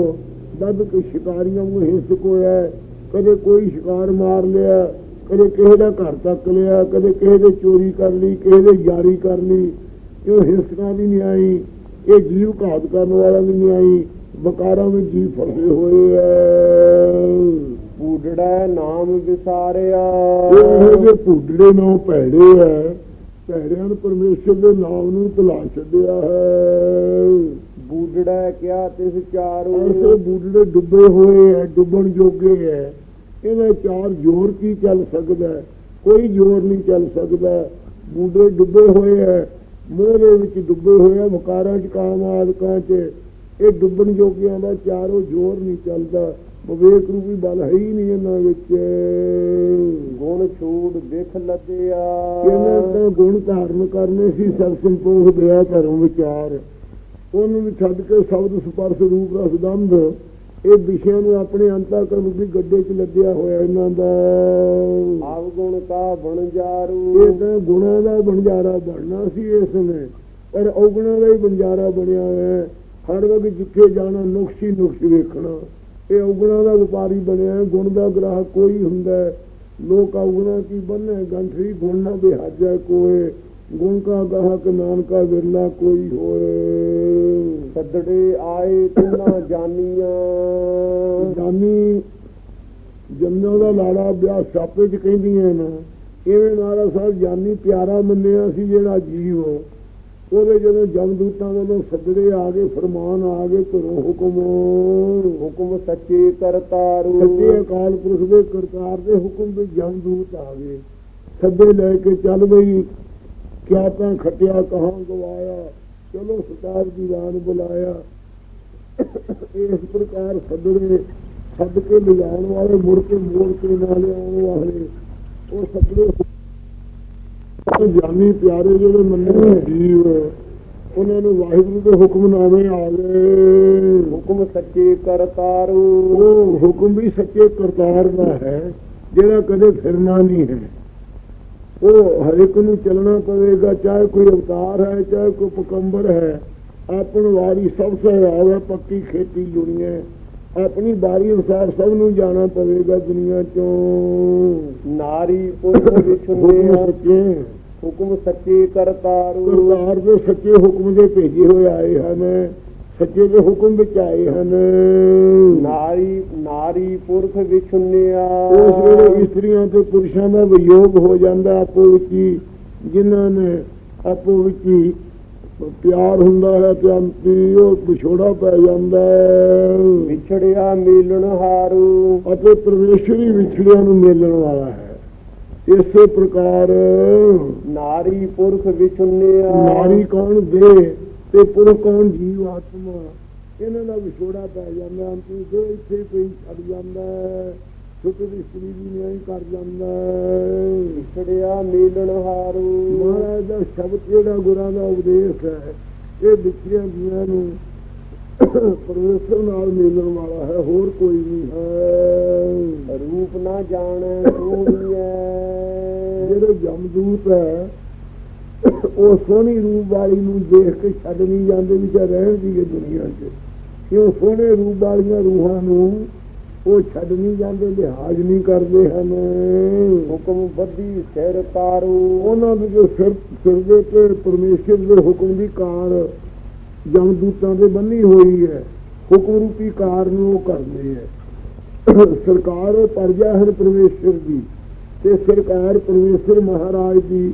ਵੱਧ ਕੇ ਸ਼ਿਕਾਰੀਆਂ ਨੂੰ ਹਿੰਸਕ ਹੋਇਆ ਹੈ। ਕਦੇ ਕੋਈ ਸ਼ਿਕਾਰ ਮਾਰ ਲਿਆ ਕਦੇ ਕਿਸੇ ਦਾ ਘਰ ਤੱਕ ਲਿਆ ਕਦੇ ਕਿਸੇ ਦੇ ਚੋਰੀ ਕਰ ਲਈ ਕਿਸੇ ਦੇ ਯਾਰੀ ਕਰ ਲਈ। ਇਹ ਹਿੰਸਕਾਂ ਵੀ ਨਹੀਂ ਆਈ ਇਹ ਜੀਵ ਘਾਤ ਕਰਨ ਵਾਲਾ ਵੀ ਨਹੀਂ ਆਈ ਬਕਾਰਾਂ ਵਿੱਚ ਜੀਵ ਫਸੇ ਹੋਏ ਐ। ਪੂਡੜਾ ਨਾਮ ਵਿਸਾਰਿਆ। ਇਹ ਜੇ ਭੁੱਡੜੇ ਨੂੰ ਭੈੜੇ ਐ। ਭੈੜਿਆਂ ਨੂੰ ਪਰਮੇਸ਼ਰ ਦੇ ਨਾਮ ਨੂੰ ਭੁਲਾ ਛੱਡਿਆ ਹੈ। ਬੂਡੜਾ ਕਿਆ ਤਿਸ ਚਾਰੂ? ਐਸੇ ਬੁੱਢੜੇ ਡੁੱਬੇ ਹੋਏ ਐ ਡੁੱਬਣ ਜੋਗੇ ਐ। ਇਹਦਾ ਚਾਰ ਜ਼ੋਰ ਕੀ ਚੱਲ ਸਕਦਾ? ਕੋਈ ਜ਼ੋਰ ਨਹੀਂ ਚੱਲ ਸਕਦਾ। ਬੁੱਢੇ ਡੁੱਬੇ ਹੋਏ ਐ ਮੋਹ ਦੇ ਵਿੱਚ ਡੁੱਬੇ ਹੋਏ ਐ ਵਕਾਰਾਂ ਚ ਕਾਮ ਆਦਿਕਾਂ ਚ। ਇਹ ਡੁੱਬਣ ਜੋਗਿਆਂ ਦਾ ਚਾਰੋ ਜ਼ੋਰ ਨਹੀਂ ਚੱਲਦਾ। ਵਿਵੇਕ ਰੂਪੀ ਬਲ ਹੈ ਹੀ ਨਹੀਂ ਇਹਨਾਂ ਵਿੱਚ। ਗੁਣ ਛੂੜ ਦੇਖ ਲੱਦਿਆ। ਇਹਨਾਂ ਤਾਂ ਗੁਣ ਧਾਰਨ ਕਰਨੇ ਸੀ ਸਭ ਸੰਤੋਖ ਦਿਆ ਧਰਮ ਵਿਚਾਰ। ਉਹਨੂੰ ਵੀ ਛੱਡ ਕੇ ਸ਼ਬਦ ਸਪਰਸ਼ ਰੂਪ ਰਸ ਦੰਦ ਇਹ ਵਿਸ਼ਿਆਂ ਨੂੰ ਆਪਣੇ ਅੰਤਰਕਰਨ ਦੀ ਗੱਡੇ 'ਚ ਲੱਗਿਆ ਹੋਇਆ ਇਹਨਾਂ ਦਾ। ਆਵ ਗੁਣ ਕਾ ਬਣ ਜਾਰੂ। ਇਹ ਤਾਂ ਗੁਣਾਂ ਦਾ ਬੰਜਾਰਾ ਬਣਨਾ ਸੀ ਇਸ ਨੇ ਪਰ ਔਗੁਣਾਂ ਦਾ ਹੀ ਬੰਜਾਰਾ ਬਣਿਆ ਹੋਇਆ। ਹੈ। ਹਰ ਵਕਤ ਜਿੱਥੇ ਜਾਣਾ ਨੁਕਸ ਨੁਕਸ ਵੇਖਣਾ। ਇਹ ਔਗੁਣਾਂ ਦਾ ਵਪਾਰੀ ਬਣਿਆ ਗੁਣ ਦਾ ਗ੍ਰਾਹਕ ਕੋਈ ਹੁੰਦਾ। ਲੋਕ ਔਗੁਣਾ ਕੀ ਬੰਨੇ ਗੰਠਰੀ ਗੁਣ ਨਾ ਬਿਹਾਜੈ ਕੋਏ। ਗੁਣ ਕਾ ਗਾਹਕ ਨਾਨਕਾ ਵਿਰਲਾ ਕੋਈ ਹੋਏ। ਸੱਦੜੇ ਆਏ ਤਿੰਨਾ ਜਾਨੀਆਂ। ਜਾਨੀ ਜੰਨਾ ਦਾ ਲਾੜਾ ਵਿਆਹ ਛਾਪੇ ਚ ਕਹਿੰਦੀਆਂ ਨਾ। ਇਵੇਂ ਮਹਾਰਾਜ ਸਾਹਿਬ ਜਾਨੀ ਪਿਆਰਾ ਮੰਨਿਆ ਸੀ ਜਿਹੜਾ ਜੀਵ। ਉਹਦੇ ਜਦੋਂ ਜਮਦੂਤਾਂ ਵੱਲੋਂ ਸੱਦੜੇ ਆ ਗਏ, ਫਰਮਾਨ ਆ ਗਏ, ਘਰੋਂ ਹੁਕਮ ਹੁਕਮ ਸੱਚੇ ਕਰਤਾਰੂ। ਸੱਚੇ ਅਕਾਲ ਪੁਰਖ ਦੇ ਕਰਤਾਰ ਦੇ ਹੁਕਮ ਵਿੱਚ ਜਮਦੂਤ ਆ ਗਏ। ਸੱਦੇ ਲੈ ਕੇ ਚੱਲ ਬਈ, ਕਿਆ ਤਾਂ ਖਟਿਆ, ਕਹਾਂ ਗਵਾਇਆ। ਚਲੋ ਸਤਾਰ ਦੀਵਾਨ ਬੁਲਾਇਆ। ਇਸ ਪ੍ਰਕਾਰ ਸੱਦੜੇ ਸੱਦ ਕੇ ਲਿਜਾਣ ਵਾਲੇ ਮੁੜ ਕੇ ਮੋੜ ਕੇ ਨਾ ਲਿਆਉਣ ਵਾਲੇ। ਉਹ ਸੱਦੜੇ ਉਹ ਜਾਨੀ ਪਿਆਰੇ ਜਿਹੜੇ ਮੰਨੇ ਜੀਵ ਉਹਨਾਂ ਨੂੰ ਵਾਹਿਗੁਰੂ ਦੇ ਹੁਕਮਨਾਮੇ ਆ ਗਏ। ਹੁਕਮ ਸੱਚੇ ਕਰਤਾਰੂ। ਉਹ ਹੁਕਮ ਵੀ ਸੱਚੇ ਕਰਤਾਰ ਦਾ ਹੈ ਜਿਹੜਾ ਕਦੇ ਫਿਰਨਾ ਨਹੀਂ ਹੈ। ਉਹ ਹਰ ਇੱਕ ਨੂੰ ਚੱਲਣਾ ਪਵੇਗਾ ਚਾਹੇ ਕੋਈ ਅਵਤਾਰ ਹੈ ਚਾਹੇ ਕੋਈ ਪਕੰਬਰ ਹੈ। ਆਪਣ ਵਾਰੀ ਸਭ ਸੇ ਆਵੇ ਪੱਕੀ ਖੇਤੀ ਦੁਨੀਆ ਆਪਣੀ ਬਾਰੀ ਅਨੁਸਾਰ ਸਭ ਨੂੰ ਜਾਣਾ ਪਵੇਗਾ ਦੁਨੀਆ ਚੋਂ। ਨਾਰੀ ਪੁਰਖ ਵਿਛੁੰਦੇ ਸੱਚੇ ਹੁਕਮ ਸੱਚੇ ਕਰਤਾਰੂ ਕਰਤਾਰ ਦੇ ਸੱਚੇ ਹੁਕਮ ਦੇ ਭੇਜੇ ਹੋਏ ਆਏ ਹਨ ਸੱਚੇ ਦੇ ਹੁਕਮ ਵਿੱਚ ਆਏ ਹਨ। ਨਾਰੀ ਨਾਰੀ ਪੁਰਖ ਵਿਛੁੰਨਿਆ। ਉਸ ਵੇਲੇ ਇਸਤਰੀਆਂ ਤੇ ਪੁਰਸ਼ਾਂ ਦਾ ਵਿਯੋਗ ਹੋ ਜਾਂਦਾ ਆਪੋ ਵਿੱਚ ਹੀ ਜਿਨ੍ਹਾਂ ਨੇ ਆਪੋ ਵਿੱਚ ਹੀ ਪਿਆਰ ਹੁੰਦਾ ਹੈ ਤੇ ਅੰਤੀ ਉਹ ਵਿਛੋੜਾ ਪੈ ਜਾਂਦਾ ਹੈ। ਵਿਛੜਿਆ ਮਿਲਣ ਹਾਰੂ। ਅਤੇ ਪਰਮੇਸ਼ਵਰੀ ਵਿਛੜਿਆਂ ਨੂੰ ਮਿਲਣ ਵਾਲਾ ਹੈ। ਇਸੇ ਪ੍ਰਕਾਰ ਨਾਰੀ ਪੁਰਖ ਵਿਛੁੰਨਿਆ। ਨਾਰੀ ਕੌਣ ਦੇ ਤੇ ਪੁਰਖ ਕੌਣ ਜੀਵ ਆਤਮਾ? ਇਹਨਾਂ ਦਾ ਵਿਛੋੜਾ ਪੈ ਜਾਂਦਾ ਅੰਤੀ ਦੋ ਇੱਥੇ ਪਈ ਛੱਡ ਜਾਂਦਾ ਹੈ ਸੁਤ ਦੀ ਇਸਤਰੀ ਵੀ ਨਹੀਂ ਕਰ ਜਾਂਦਾ। ਵਿਛੜਿਆ ਮਿਲਣ ਹਾਰੂ। ਮਹਾਰਾਜ ਦਾ ਸ਼ਬਦ ਜਿਹੜਾ ਗੁਰਾਂ ਦਾ ਉਪਦੇਸ਼ ਹੈ ਇਹ ਵਿਚਿਆਂ ਜੀਆਂ ਨੂੰ ਪਰਮੇਸ਼ਰ ਨਾਲ ਮਿਲਣ ਵਾਲਾ ਹੈ ਹੋਰ ਕੋਈ ਨਹੀਂ ਹੈ। ਰੂਪ ਨਾ ਜਾਣੈ ਸੋਹਣੀਐ ਜਿਹੜੇ ਜਮਦੂਤ ਹੈ ਉਹ ਸੋਹਣੀ ਰੂਪ ਵਾਲੀ ਨੂੰ ਦੇਖ ਕੇ ਛੱਡ ਨਹੀਂ ਜਾਂਦੇ ਵੀ ਚਾ ਰਹਿਣ ਦੀ ਦੁਨੀਆ 'ਚ। ਕਿਉਂ ਸੋਹਣੇ ਰੂਪ ਵਾਲੀਆਂ ਰੂਹਾਂ ਨੂੰ ਉਹ ਛੱਡ ਨਹੀਂ ਜਾਂਦੇ ਲਿਹਾਜ਼ ਨਹੀਂ ਕਰਦੇ ਹਨ। ਹੁਕਮ ਬੱਧੀ ਸਿਰ ਕਾਰੂ ਉਹਨਾਂ ਦੇ ਜੋ ਸਿਰ ਸਿਰ ਦੇ ਤੇ ਪਰਮੇਸ਼ਰ ਦੇ ਹੁਕਮ ਦੀ ਕਾਰ ਜਮਦੂਤਾਂ ਦੇ ਬੰਨੀ ਹੋਈ ਹੈ। ਹੁਕਮ ਰੂਪੀ ਕਾਰ ਨੂੰ ਉਹ ਕਰਦੇ ਹੈ। ਸਰਕਾਰ ਉਹ ਪਰਜਾ ਹੈ ਪਰਮੇਸ਼ਰ ਦੀ ਤੇ ਸਰਕਾਰ ਪਰਮੇਸ਼ਰ ਮਹਾਰਾਜ ਦੀ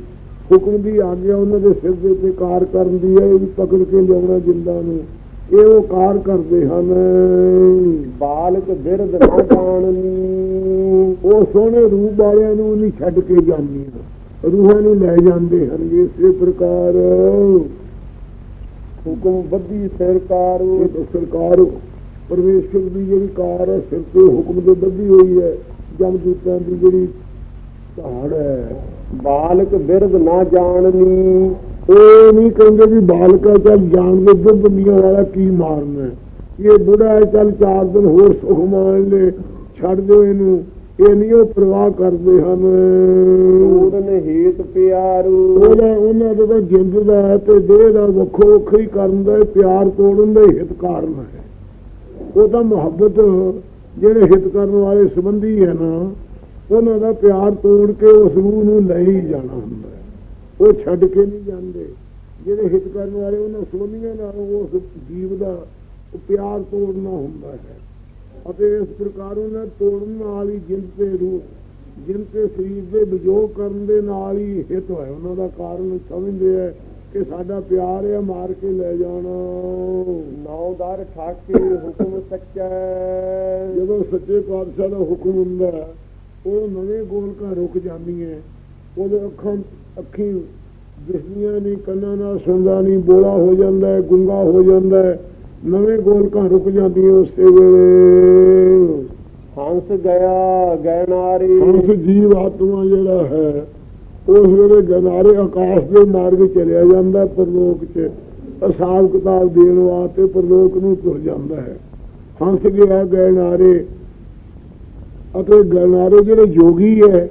ਹੁਕਮ ਦੀ ਆਗਿਆ ਉਹਨਾਂ ਦੇ ਸਿਰ ਦੇ ਉੱਤੇ ਕਾਰ ਕਰਨ ਦੀ ਹੈ। ਇਹ ਵੀ ਪਕੜ ਕੇ ਲਿਆਉਣਾ ਜਿੰਦਾ ਨੂੰ। ਇਹ ਉਹ ਕਾਰ ਕਰਦੇ ਹਨ। ਬਾਲਕ ਬਿਰਧ ਨਾ ਜਾਣਨੀ। ਉਹ ਸੋਹਣੇ ਰੂਪ ਵਾਲਿਆਂ ਨੂੰ ਨਹੀਂ ਛੱਡ ਕੇ ਜਾਂਦੀਆਂ। ਰੂਹਾਂ ਨੂੰ ਲੈ ਜਾਂਦੇ ਹਨ ਇਸੇ ਪ੍ਰਕਾਰ। ਹੁਕਮ ਬੱਧੀ ਸਿਰ ਕਾਰੂ। ਇਹ ਤਾਂ ਸਰਕਾਰ ਪਰਮੇਸ਼ਰ ਦੀ ਜਿਹੜੀ ਕਾਰ ਹੈ ਸਿਰ ਤੇ ਹੁਕਮ ਦੇ ਬੱਧੀ ਹੋਈ ਹੈ। ਜਮਦੂਤਾਂ ਦੀ ਜਿਹੜੀ ਧਾੜ ਹੈ। ਬਾਲਕ ਬਿਰਧ ਨਾ ਜਾਣਨੀ। ਉਹ ਨਹੀਂ ਕਹਿੰਦੇ ਵੀ ਬਾਲਕਾ ਚੱਲ ਜਾਣ ਦੇ ਦੁੱਧ ਦੀਆਂ ਵਾਲਾ ਕੀ ਮਾਰਨਾ। ਇਹ ਬੁੜਾ ਹੈ ਚੱਲ ਚਾਰ ਦਿਨ ਹੋਰ ਸੁਖ ਮਾਣ ਲੈ ਛੱਡ ਦਿਓ ਇਹਨੂੰ। ਇਹ ਨਹੀਂ ਉਹ ਪ੍ਰਵਾਹ ਕਰਦੇ ਹਨ। ਪੂਰਨ ਹੇਤ ਪਿਆਰੂ। ਉਹਦਾ ਉਹਨਾਂ ਦਾ ਤਾਂ ਜਿੰਦ ਦਾ ਹੈ ਤੇ ਦੇਹ ਦਾ ਵੱਖੋ ਵੱਖਰੀ ਕਰਨ ਦਾ ਪਿਆਰ ਤੋੜਨ ਦਾ ਹਿਤ ਕਾਰਨ ਹੈ। ਉਹ ਤਾਂ ਮੁਹੱਬਤ ਜਿਹੜੇ ਹਿਤ ਕਰਨ ਵਾਲੇ ਸੰਬੰਧੀ ਹੈ ਨਾ ਉਹਨਾਂ ਦਾ ਪਿਆਰ ਤੋੜ ਕੇ ਉਸ ਰੂਹ ਨੂੰ ਲੈ ਹੀ ਜਾਣਾ ਹੁੰਦਾ ਹੈ। ਉਹ ਛੱਡ ਕੇ ਨਹੀਂ ਜਾਂਦੇ। ਜਿਹੜੇ ਹਿਤ ਕਰਨ ਵਾਲੇ ਉਹਨਾਂ ਸੰਬੰਧੀਆਂ ਨਾਲ ਉਸ ਜੀਵ ਦਾ ਪਿਆਰ ਤੋੜਨਾ ਹੁੰਦਾ ਹੈ। ਅਤੇ ਇਸ ਪ੍ਰਕਾਰ ਉਹਨਾਂ ਤੋੜਨ ਨਾਲ ਹੀ ਜਿੰਦ ਤੇ ਰੂਹ ਜਿੰਦ ਤੇ ਸਰੀਰ ਦੇ ਵਿਜੋਗ ਕਰਨ ਦੇ ਨਾਲ ਹੀ ਹਿਤ ਹੋਇਆ। ਉਹਨਾਂ ਦਾ ਕਾਰਨ ਸਮਝਦੇ ਹੈ ਕਿ ਸਾਡਾ ਪਿਆਰ ਹੈ ਮਾਰ ਕੇ ਲੈ ਜਾਣਾ। ਨੌਦਰ ਠਾਕੇ ਹੁਕਮ ਸੱਚਾ। ਜਦੋਂ ਸੱਚੇ ਪਾਤਸ਼ਾਹ ਦਾ ਹੁਕਮ ਹੁੰਦਾ ਹੈ, ਉਹ ਨਵੇਂ ਗੋਲਕਾਂ ਰੁਕ ਜਾਂਦੀਆਂ ਉਹਦੇ ਅੱਖਾਂ ਅੱਖੀਂ ਦਿਸਦੀਆਂ ਨਹੀਂ ਕੰਨਾਂ ਨਾਲ ਸੁਣਦਾ ਨਹੀਂ ਬੋਲਾ ਹੋ ਜਾਂਦਾ ਹੈ ਗੁੰਗਾ ਹੋ ਜਾਂਦਾ ਹੈ। ਨਵੇਂ ਗੋਲਕਾਂ ਰੁਕ ਜਾਂਦੀਆਂ ਉਸੇ ਵੇਲੇ। ਹੰਸ ਗਿਆ ਗੈਨਾਰੀ ਹੰਸ ਜੀਵ ਆਤਮਾ ਜਿਹੜਾ ਹੈ ਉਸ ਵੇਲੇ ਗਨਾਰੇ ਆਕਾਸ਼ ਦੇ ਮਾਰਗ ਚਲਿਆ ਜਾਂਦਾ ਪਰਲੋਕ 'ਚ। ਹਿਸਾਬ ਕਿਤਾਬ ਦੇਣ ਵਾਸਤੇ ਪਰਲੋਕ ਨੂੰ ਤੁਰ ਜਾਂਦਾ ਹੈ। ਹੰਸ ਗਿਆ ਗੈਨਾਰੇ ਅਤੇ ਗੈਨਾਰੇ ਜਿਹੜੇ ਜੋਗੀ ਹੈ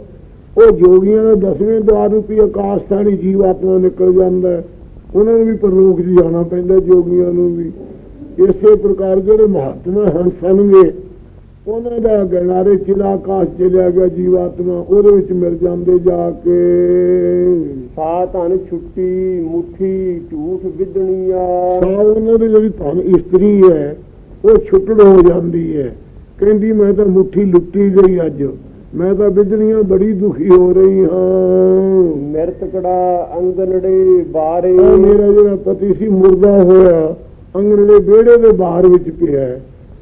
ਉਹ ਜੋਗੀਆਂ ਦਾ ਦਸਵੇਂ ਦਵਾਰ ਰੂਪੀ ਆਕਾਸ਼ ਥਾਣੀ ਜੀਵ ਆਤਮਾ ਨਿਕਲ ਜਾਂਦਾ ਉਹਨਾਂ ਨੂੰ ਵੀ ਪਰਲੋਕ 'ਚ ਜਾਣਾ ਪੈਂਦਾ ਜੋਗੀਆਂ ਨੂੰ ਵੀ। ਇਸੇ ਪ੍ਰਕਾਰ ਜਿਹੜੇ ਮਹਾਤਮਾ ਹਨ ਸਨਗੇ ਉਹਨਾਂ ਦਾ ਗਨਾਰੇ ਚਿਲਾ ਆਕਾਸ਼ ਚਲਿਆ ਗਿਆ ਜੀਵਾਤਮਾ ਉਹਦੇ ਵਿੱਚ ਮਿਲ ਜਾਂਦੇ ਜਾ ਕੇ। ਸਾ ਧਨ ਛੁੱਟੀ ਮੁੱਠੀ ਝੂਠ ਵਿਦਣੀਆ ਸਾ ਉਹਨਾਂ ਦੀ ਜਿਹੜੀ ਧਨ ਇਸਤਰੀ ਹੈ ਉਹ ਛੁੱਟੜ ਹੋ ਜਾਂਦੀ ਹੈ। ਕਹਿੰਦੀ ਮੈਂ ਤਾਂ ਮੁੱਠੀ ਲੁੱਟੀ ਗਈ ਅੱਜ। ਮੈਂ ਤਾਂ ਬਿਜਲੀਆਂ ਬੜੀ ਦੁਖੀ ਹੋ ਰਹੀ ਹਾਂ। ਮਿਰਤਕੜਾ ਅੰਗਨੜੇ ਬਾਰੇ। ਮੇਰਾ ਜਿਹੜਾ ਪਤੀ ਸੀ ਮੁਰਦਾ ਹੋਇਆ। ਅੰਗਰਲੇ ਵਿਹੜੇ ਦੇ ਬਾਹਰ ਵਿੱਚ ਪਿਆ ਹੈ।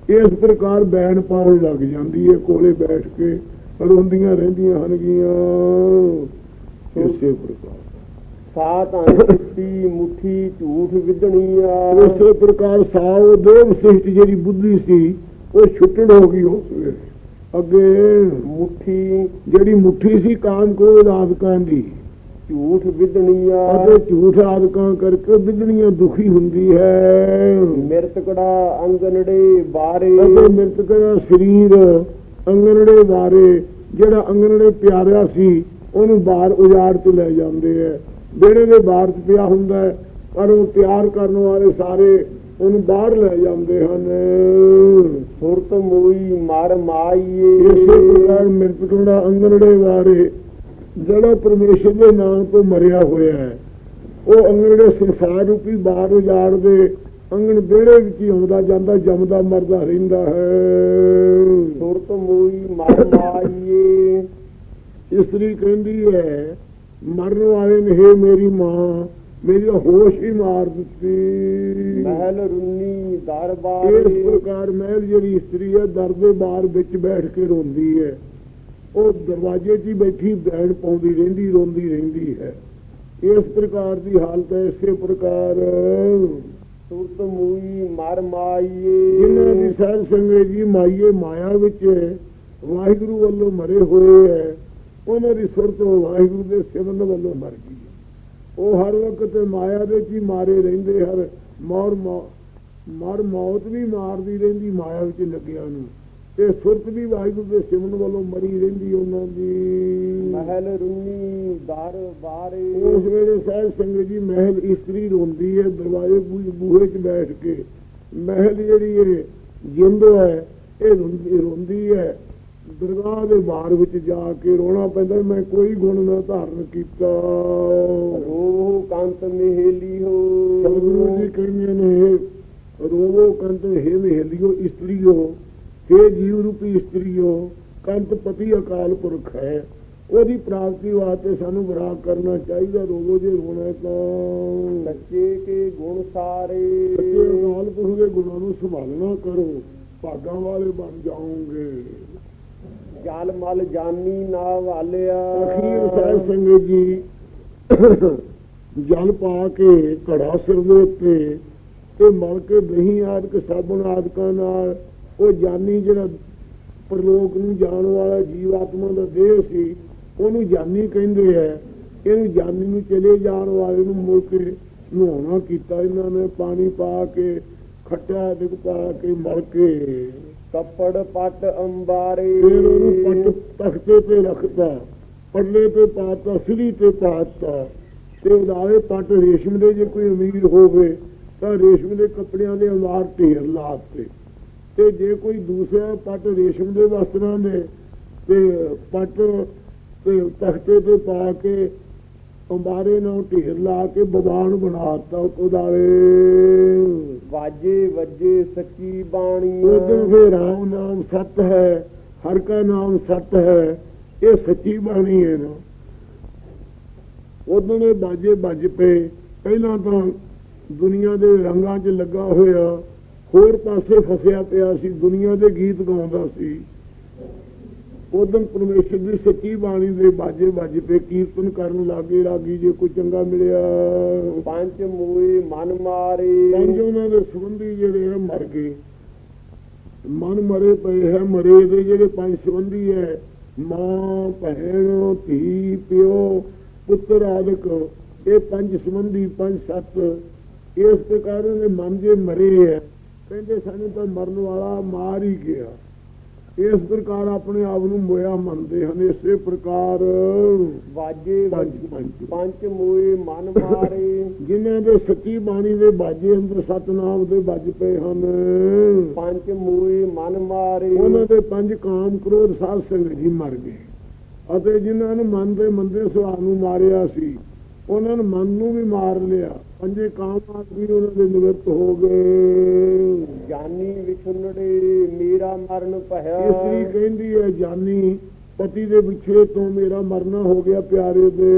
ਇਸ ਪ੍ਰਕਾਰ ਬੈਣ ਪਾਉਣ ਲੱਗ ਜਾਂਦੀ ਹੈ ਕੋਲੇ ਬੈਠ ਕੇ ਰੋਂਦੀਆਂ ਰਹਿੰਦੀਆਂ ਹਨਗੀਆਂ ਇਸੇ ਪ੍ਰਕਾਰ। ਸਾ ਧਨ ਛੁੱਟੀ ਮੁੱਠੀ ਝੂਠ ਵਿਦਣੀਆ ਇਸੇ ਪ੍ਰਕਾਰ ਸਾਉ ਦੇ ਵਿਸ਼ਿਸ਼ਟ ਜਿਹੜੀ ਬੁੱਧੀ ਸੀ ਉਹ ਛੁੱਟੜ ਹੋ ਗਈ ਉਸ ਵੇਲੇ। ਅੱਗੇ ਮੁੱਠੀ ਜਿਹੜੀ ਮੁੱਠੀ ਸੀ ਕਾਮ ਕ੍ਰੋਧ ਆਦਿਕਾਂ ਦੀ ਝੂਠ ਵਿਦਣੀਆ। ਅਤੇ ਝੂਠ ਆਦਿਕਾਂ ਕਰਕੇ ਬਿਜਲੀਆਂ ਦੁਖੀ ਹੁੰਦੀ ਹੈ। ਮਿਰਤਕੜਾ ਅੰਗਨੜੇ ਬਾਰੇ। ਅਤੇ ਮ੍ਰਿਤਕ ਦਾ ਸਰੀਰ ਅੰਗਨੜੇ ਬਾਰੇ ਜਿਹੜਾ ਅੰਗਨੜੇ ਪਿਆਰਿਆ ਸੀ ਉਹਨੂੰ ਬਾਹਰ ਉਜਾੜ ਤੇ ਲੈ ਜਾਂਦੇ ਐ ਵਿਹੜੇ ਦੇ ਬਾਹਰ ਚ ਪਿਆ ਹੁੰਦਾ ਪਰ ਉਹ ਪਿਆਰ ਕਰਨ ਵਾਲੇ ਸਾਰੇ ਉਹਨੂੰ ਬਾਹਰ ਲੈ ਜਾਂਦੇ ਹਨ। ਸੁਰਤ ਮੋਈ ਮਰ ਮਾਈਏ। ਇਸੇ ਪ੍ਰਕਾਰ ਮ੍ਰਿਤਕ ਦਾ ਅੰਗਨੜੇ ਬਾਰੇ ਜਿਹੜਾ ਪਰਮੇਸ਼ਰ ਦੇ ਨਾਮ ਤੋਂ ਮਰਿਆ ਹੋਇਆ ਹੈ ਉਹ ਅੰਗਨੜੇ ਸੰਸਾਰ ਰੂਪੀ ਬਾਹਰ ਉਜਾੜ ਦੇ ਅੰਗਣ ਵਿਹੜੇ ਵਿੱਚ ਹੀ ਆਉਂਦਾ ਜਾਂਦਾ ਜੰਮਦਾ ਮਰਦਾ ਰਹਿੰਦਾ ਹੈ। ਸੁਰਤ ਮੋਈ ਮਰ ਮਾਈਏ। ਇਸਤਰੀ ਕਹਿੰਦੀ ਹੈ ਮਰਨ ਵਾਲੇ ਨੇ "ਹੇ ਮੇਰੀ ਮਾਂ ਮੇਰੀ ਹੋਸ਼ ਹੀ ਮਾਰ ਦਿੱਤੀ। ਮਹਿਲ ਰੁੰਨੀ ਇਸ ਦਰਬਾਰੇ ਪ੍ਰਕਾਰ ਮਹਿਲ ਜਿਹੜੀ ਇਸਤਰੀ ਹੈ ਦਰ ਦੇ ਬਾਹਰ ਵਿੱਚ ਬੈਠ ਕੇ ਰੋਂਦੀ ਹੈ। ਉਹ ਦਰਵਾਜ਼ੇ 'ਚ ਹੀ ਬੈਠੀ ਬੈਣ ਪਾਉਂਦੀ ਰਹਿੰਦੀ ਰੋਂਦੀ ਰਹਿੰਦੀ ਹੈ। ਇਸ ਪ੍ਰਕਾਰ ਦੀ ਹਾਲਤ ਹੈ ਇਸੇ ਪ੍ਰਕਾਰ। ਸੁਰਤ ਮੋਈ ਮਰ ਮਾਈਏ। ਜਿਨ੍ਹਾਂ ਦੀ ਸਾਧ ਸੰਗਤ ਜੀ ਮਾਈਏ ਮਾਇਆ ਵਿੱਚ ਵਾਹਿਗੁਰੂ ਵੱਲੋਂ ਮਰੇ ਹੋਏ ਹੈ ਉਹਨਾਂ ਦੀ ਸੁਰਤ ਵਾਹਿਗੁਰੂ ਦੇ ਸਿਮਰਨ ਵੱਲੋਂ ਮਰ ਗਈ। ਉਹ ਹਰ ਵਕਤ ਮਾਇਆ ਦੇ ਚ ਹੀ ਮਾਰੇ ਰਹਿੰਦੇ ਹਰ ਮੌਰ ਮਰ ਮੌਤ ਵੀ ਮਾਰਦੀ ਰਹਿੰਦੀ ਮਾਇਆ ਵਿੱਚ ਲੱਗਿਆ ਨੂੰ। ਤੇ ਸੁਰਤ ਵੀ ਵਾਹਿਗੁਰੂ ਦੇ ਸਿਮਰਨ ਵੱਲੋਂ ਮਰੀ ਰਹਿੰਦੀ ਉਹਨਾਂ ਦੀ। ਮਹਿਲ ਰੁੰਨੀ ਦਰਬਾਰੇ ਉਸ ਵੇਲੇ ਸਾਧ ਸੰਗਤ ਜੀ ਮਹਿਲ ਇਸਤਰੀ ਰੋਂਦੀ ਹੈ ਦਰਵਾਜ਼ੇ ਬੂਹੇ 'ਚ ਬੈਠ ਕੇ। ਮਹਿਲ ਜਿਹੜੀ ਇਹ ਜਿੰਦ ਹੈ ਇਹ ਰੋਂਦੀ ਹੈ। ਦਰਗਾਹ ਦੇ ਬਾਹਰ ਵਿੱਚ ਜਾ ਕੇ ਰੋਣਾ ਪੈਂਦਾ ਮੈਂ ਕੋਈ ਗੁਣ ਨਾ ਧਾਰਨ ਕੀਤਾ। ਰੋਹ ਕੰਤ ਮਿਹਲੀ ਹੋ। ਸਤਿਗੁਰੂ ਜੀ ਕਹਿੰਦੇ ਨੇ ਰੋਵੋ ਕੰਤ ਹੈ ਮਹਿਲਿਓ ਇਸਤਰੀਓ हे ਜੀਵ ਰੂਪੀ ਇਸਤਰੀਓ ਕੰਤ ਪਤੀ ਅਕਾਲ ਪੁਰਖ ਹੈ। ਉਹਦੀ ਪ੍ਰਾਪਤੀ ਵਾਸਤੇ ਸਾਨੂੰ ਵਿਰਾਗ ਕਰਨਾ ਚਾਹੀਦਾ ਰੋਵੋ ਜੇ ਰੋਣਾ ਹੈ ਤਾਂ। ਸੱਚੇ ਕੇ ਗੁਣ ਸਾਰੇ। ਸੱਚੇ ਅਕਾਲ ਪੁਰਖ ਦੇ ਗੁਣਾਂ ਨੂੰ ਸੰਭਾਲਣਾ ਕਰੋ ਭਾਗਾਂ ਵਾਲੇ ਬਣ ਜਾਓਗੇ। ਜਲ ਮਲ ਜਾਨੀ ਨਾ ਵਾਲਿਆ। ਅਖੀਰ ਸਾਹਿਬ ਸੰਗਤ ਜੀ ਜਲ ਪਾ ਕੇ ਘੜਾ ਸਿਰ ਦੇ ਉੱਤੇ ਤੇ ਮਲ ਕੇ ਦਹੀਂ ਆਦਿਕ ਸਾਬਣ ਆਦਿਕਾਂ ਨਾਲ ਉਹ ਜਾਨੀ ਜਿਹੜਾ ਪਰਲੋਕ ਨੂੰ ਜਾਣ ਵਾਲਾ ਜੀਵ ਆਤਮਾ ਦਾ ਦੇਹ ਸੀ ਉਹਨੂੰ ਜਾਨੀ ਕਹਿੰਦੇ ਆ ਇਹਨੂੰ ਜਾਨੀ ਨੂੰ ਚਲੇ ਜਾਣ ਵਾਲੇ ਨੂੰ ਮੁੜ ਕੇ ਨਹਾਉਣਾ ਕੀਤਾ ਇਹਨਾਂ ਨੇ ਪਾਣੀ ਪਾ ਕੇ ਖੱਟਾ ਆਦਿਕ ਪਾ ਕੇ ਮਲ ਕੇ। ਕੱਪੜ ਪਟ ਅੰਬਾਰੇ। ਫਿਰ ਉਹਨੂੰ ਪੱਟ ਤਖਤੇ ਤੇ ਰੱਖਤਾ ਪੱਲੇ ਤੇ ਪਾਤਾ ਸਿਰੀ ਤੇ ਪਾਤਾ। ਤੇ ਉਦਾਰੇ ਪੱਟ ਰੇਸ਼ਮ ਦੇ ਜੇ ਕੋਈ ਅਮੀਰ ਹੋਵੇ ਤਾਂ ਰੇਸ਼ਮ ਦੇ ਕੱਪੜਿਆਂ ਦੇ ਅੰਵਾਰ ਢੇਰ ਲਾਤੇ ਤੇ ਜੇ ਕੋਈ ਦੂਸਰਾ ਪੱਟ ਰੇਸ਼ਮ ਦੇ ਵਸਤਰਾਂ ਦੇ ਤੇ ਪੱਟ ਤੇ ਤਖਤੇ ਤੇ ਪਾ ਕੇ ਅੰਬਾਰੇ ਨਾਲ ਢੇਰ ਲਾ ਕੇ ਬਵਾਨ ਬਣਾਤਾ ਉਦਾਰੇ ਵਾਜੇ ਵੱਜੇ ਸੱਚੀ ਬਾਣੀ। ਉਦੋਂ ਫਿਰ ਰਾਮ ਨਾਮ ਸਤ ਹੈ ਹਰ ਕਾ ਨਾਮ ਸਤ ਹੈ ਇਹ ਸੱਚੀ ਬਾਣੀ ਹੈ ਨਾ। ਉਦੋਂ ਇਹ ਬਾਜੇ ਵੱਜ ਪਏ। ਪਹਿਲਾਂ ਤਾਂ ਦੁਨੀਆ ਦੇ ਰੰਗਾਂ 'ਚ ਲੱਗਾ ਹੋਇਆ ਹੋਰ ਪਾਸੇ ਫਸਿਆ ਪਿਆ ਸੀ ਦੁਨੀਆ ਦੇ ਗੀਤ ਗਾਉਂਦਾ ਸੀ। ਉਦੋਂ ਪਰਮੇਸ਼ਰ ਦੀ ਸੱਚੀ ਬਾਣੀ ਦੇ ਬਾਜੇ ਵੱਜ ਪਏ ਕੀਰਤਨ ਕਰਨ ਲੱਗੇ ਰਾਗੀ ਜੇ ਕੋਈ ਚੰਗਾ ਮਿਲਿਆ। ਪੰਜ ਮੂਏ ਮਨ ਮਾਰੇ। ਪੰਜ ਉਹਨਾਂ ਦੇ ਸੰਬੰਧੀ ਜਿਹੜੇ ਆ ਮਰ ਗਏ। ਮਨ ਮਰੇ ਪਏ ਹੈ ਮਰੇ ਦੇ ਜਿਹੜੇ ਪੰਜ ਸੰਬੰਧੀ ਹੈ ਮਾਂ ਭੈਣ ਧੀ ਪਿਓ ਪੁੱਤਰ ਆਦਿਕ ਇਹ ਪੰਜ ਸੰਬੰਧੀ ਪੰਜ ਸੱਤ ਇਸ ਪ੍ਰਕਾਰ ਦੇ ਮਨ ਜੇ ਮਰੇ ਹੈ। ਕਹਿੰਦੇ ਸਾਨੂੰ ਤਾਂ ਮਰਨ ਵਾਲਾ ਮਾਰ ਹੀ ਗਿਆ। ਇਸ ਪ੍ਰਕਾਰ ਆਪਣੇ ਆਪ ਨੂੰ ਮੋਇਆ ਮੰਨਦੇ ਹਨ। ਇਸੇ ਪ੍ਰਕਾਰ ਵਾਜੇ ਪੰਜ ਮੂਏ ਮਨ ਮਾਰੇ। ਜਿਨ੍ਹਾਂ ਦੇ ਸੱਚੀ ਬਾਣੀ ਦੇ ਬਾਜੇ ਅੰਦਰ ਸਤਨਾਮ ਦੇ ਵੱਜ ਪਏ ਹਨ। ਪੰਜ ਮੂਏ ਮਨ ਮਾਰੇ। ਉਹਨਾਂ ਦੇ ਪੰਜ ਕਾਮ ਕ੍ਰੋਧ ਸਾਧ ਸੰਗ ਜੀ ਮਰ ਗਏ। ਅਤੇ ਜਿਨ੍ਹਾਂ ਨੇ ਮਨ ਦੇ ਮੰਦੇ ਸੁਭਾਅ ਨੂੰ ਮਾਰਿਆ ਸੀ ਉਹਨਾਂ ਨੇ ਮਨ ਨੂੰ ਵੀ ਮਾਰ ਲਿਆ। ਪੰਜੇ ਕਾਮ ਆਦ ਉਹਨਾਂ ਦੇ ਨਿਵਰਤ ਹੋ ਗਏ। ਵਿਛੁੰਨੜੇ ਮੇਰਾ ਮਰਨ ਭਇਆ। ਇਸਤਰੀ ਕਹਿੰਦੀ ਹੈ ਜਾਨੀ ਪਤੀ ਦੇ ਵਿਛੜੇ ਤੋਂ ਮੇਰਾ ਮਰਨਾ ਹੋ ਗਿਆ ਪਿਆਰੇ ਦੇ।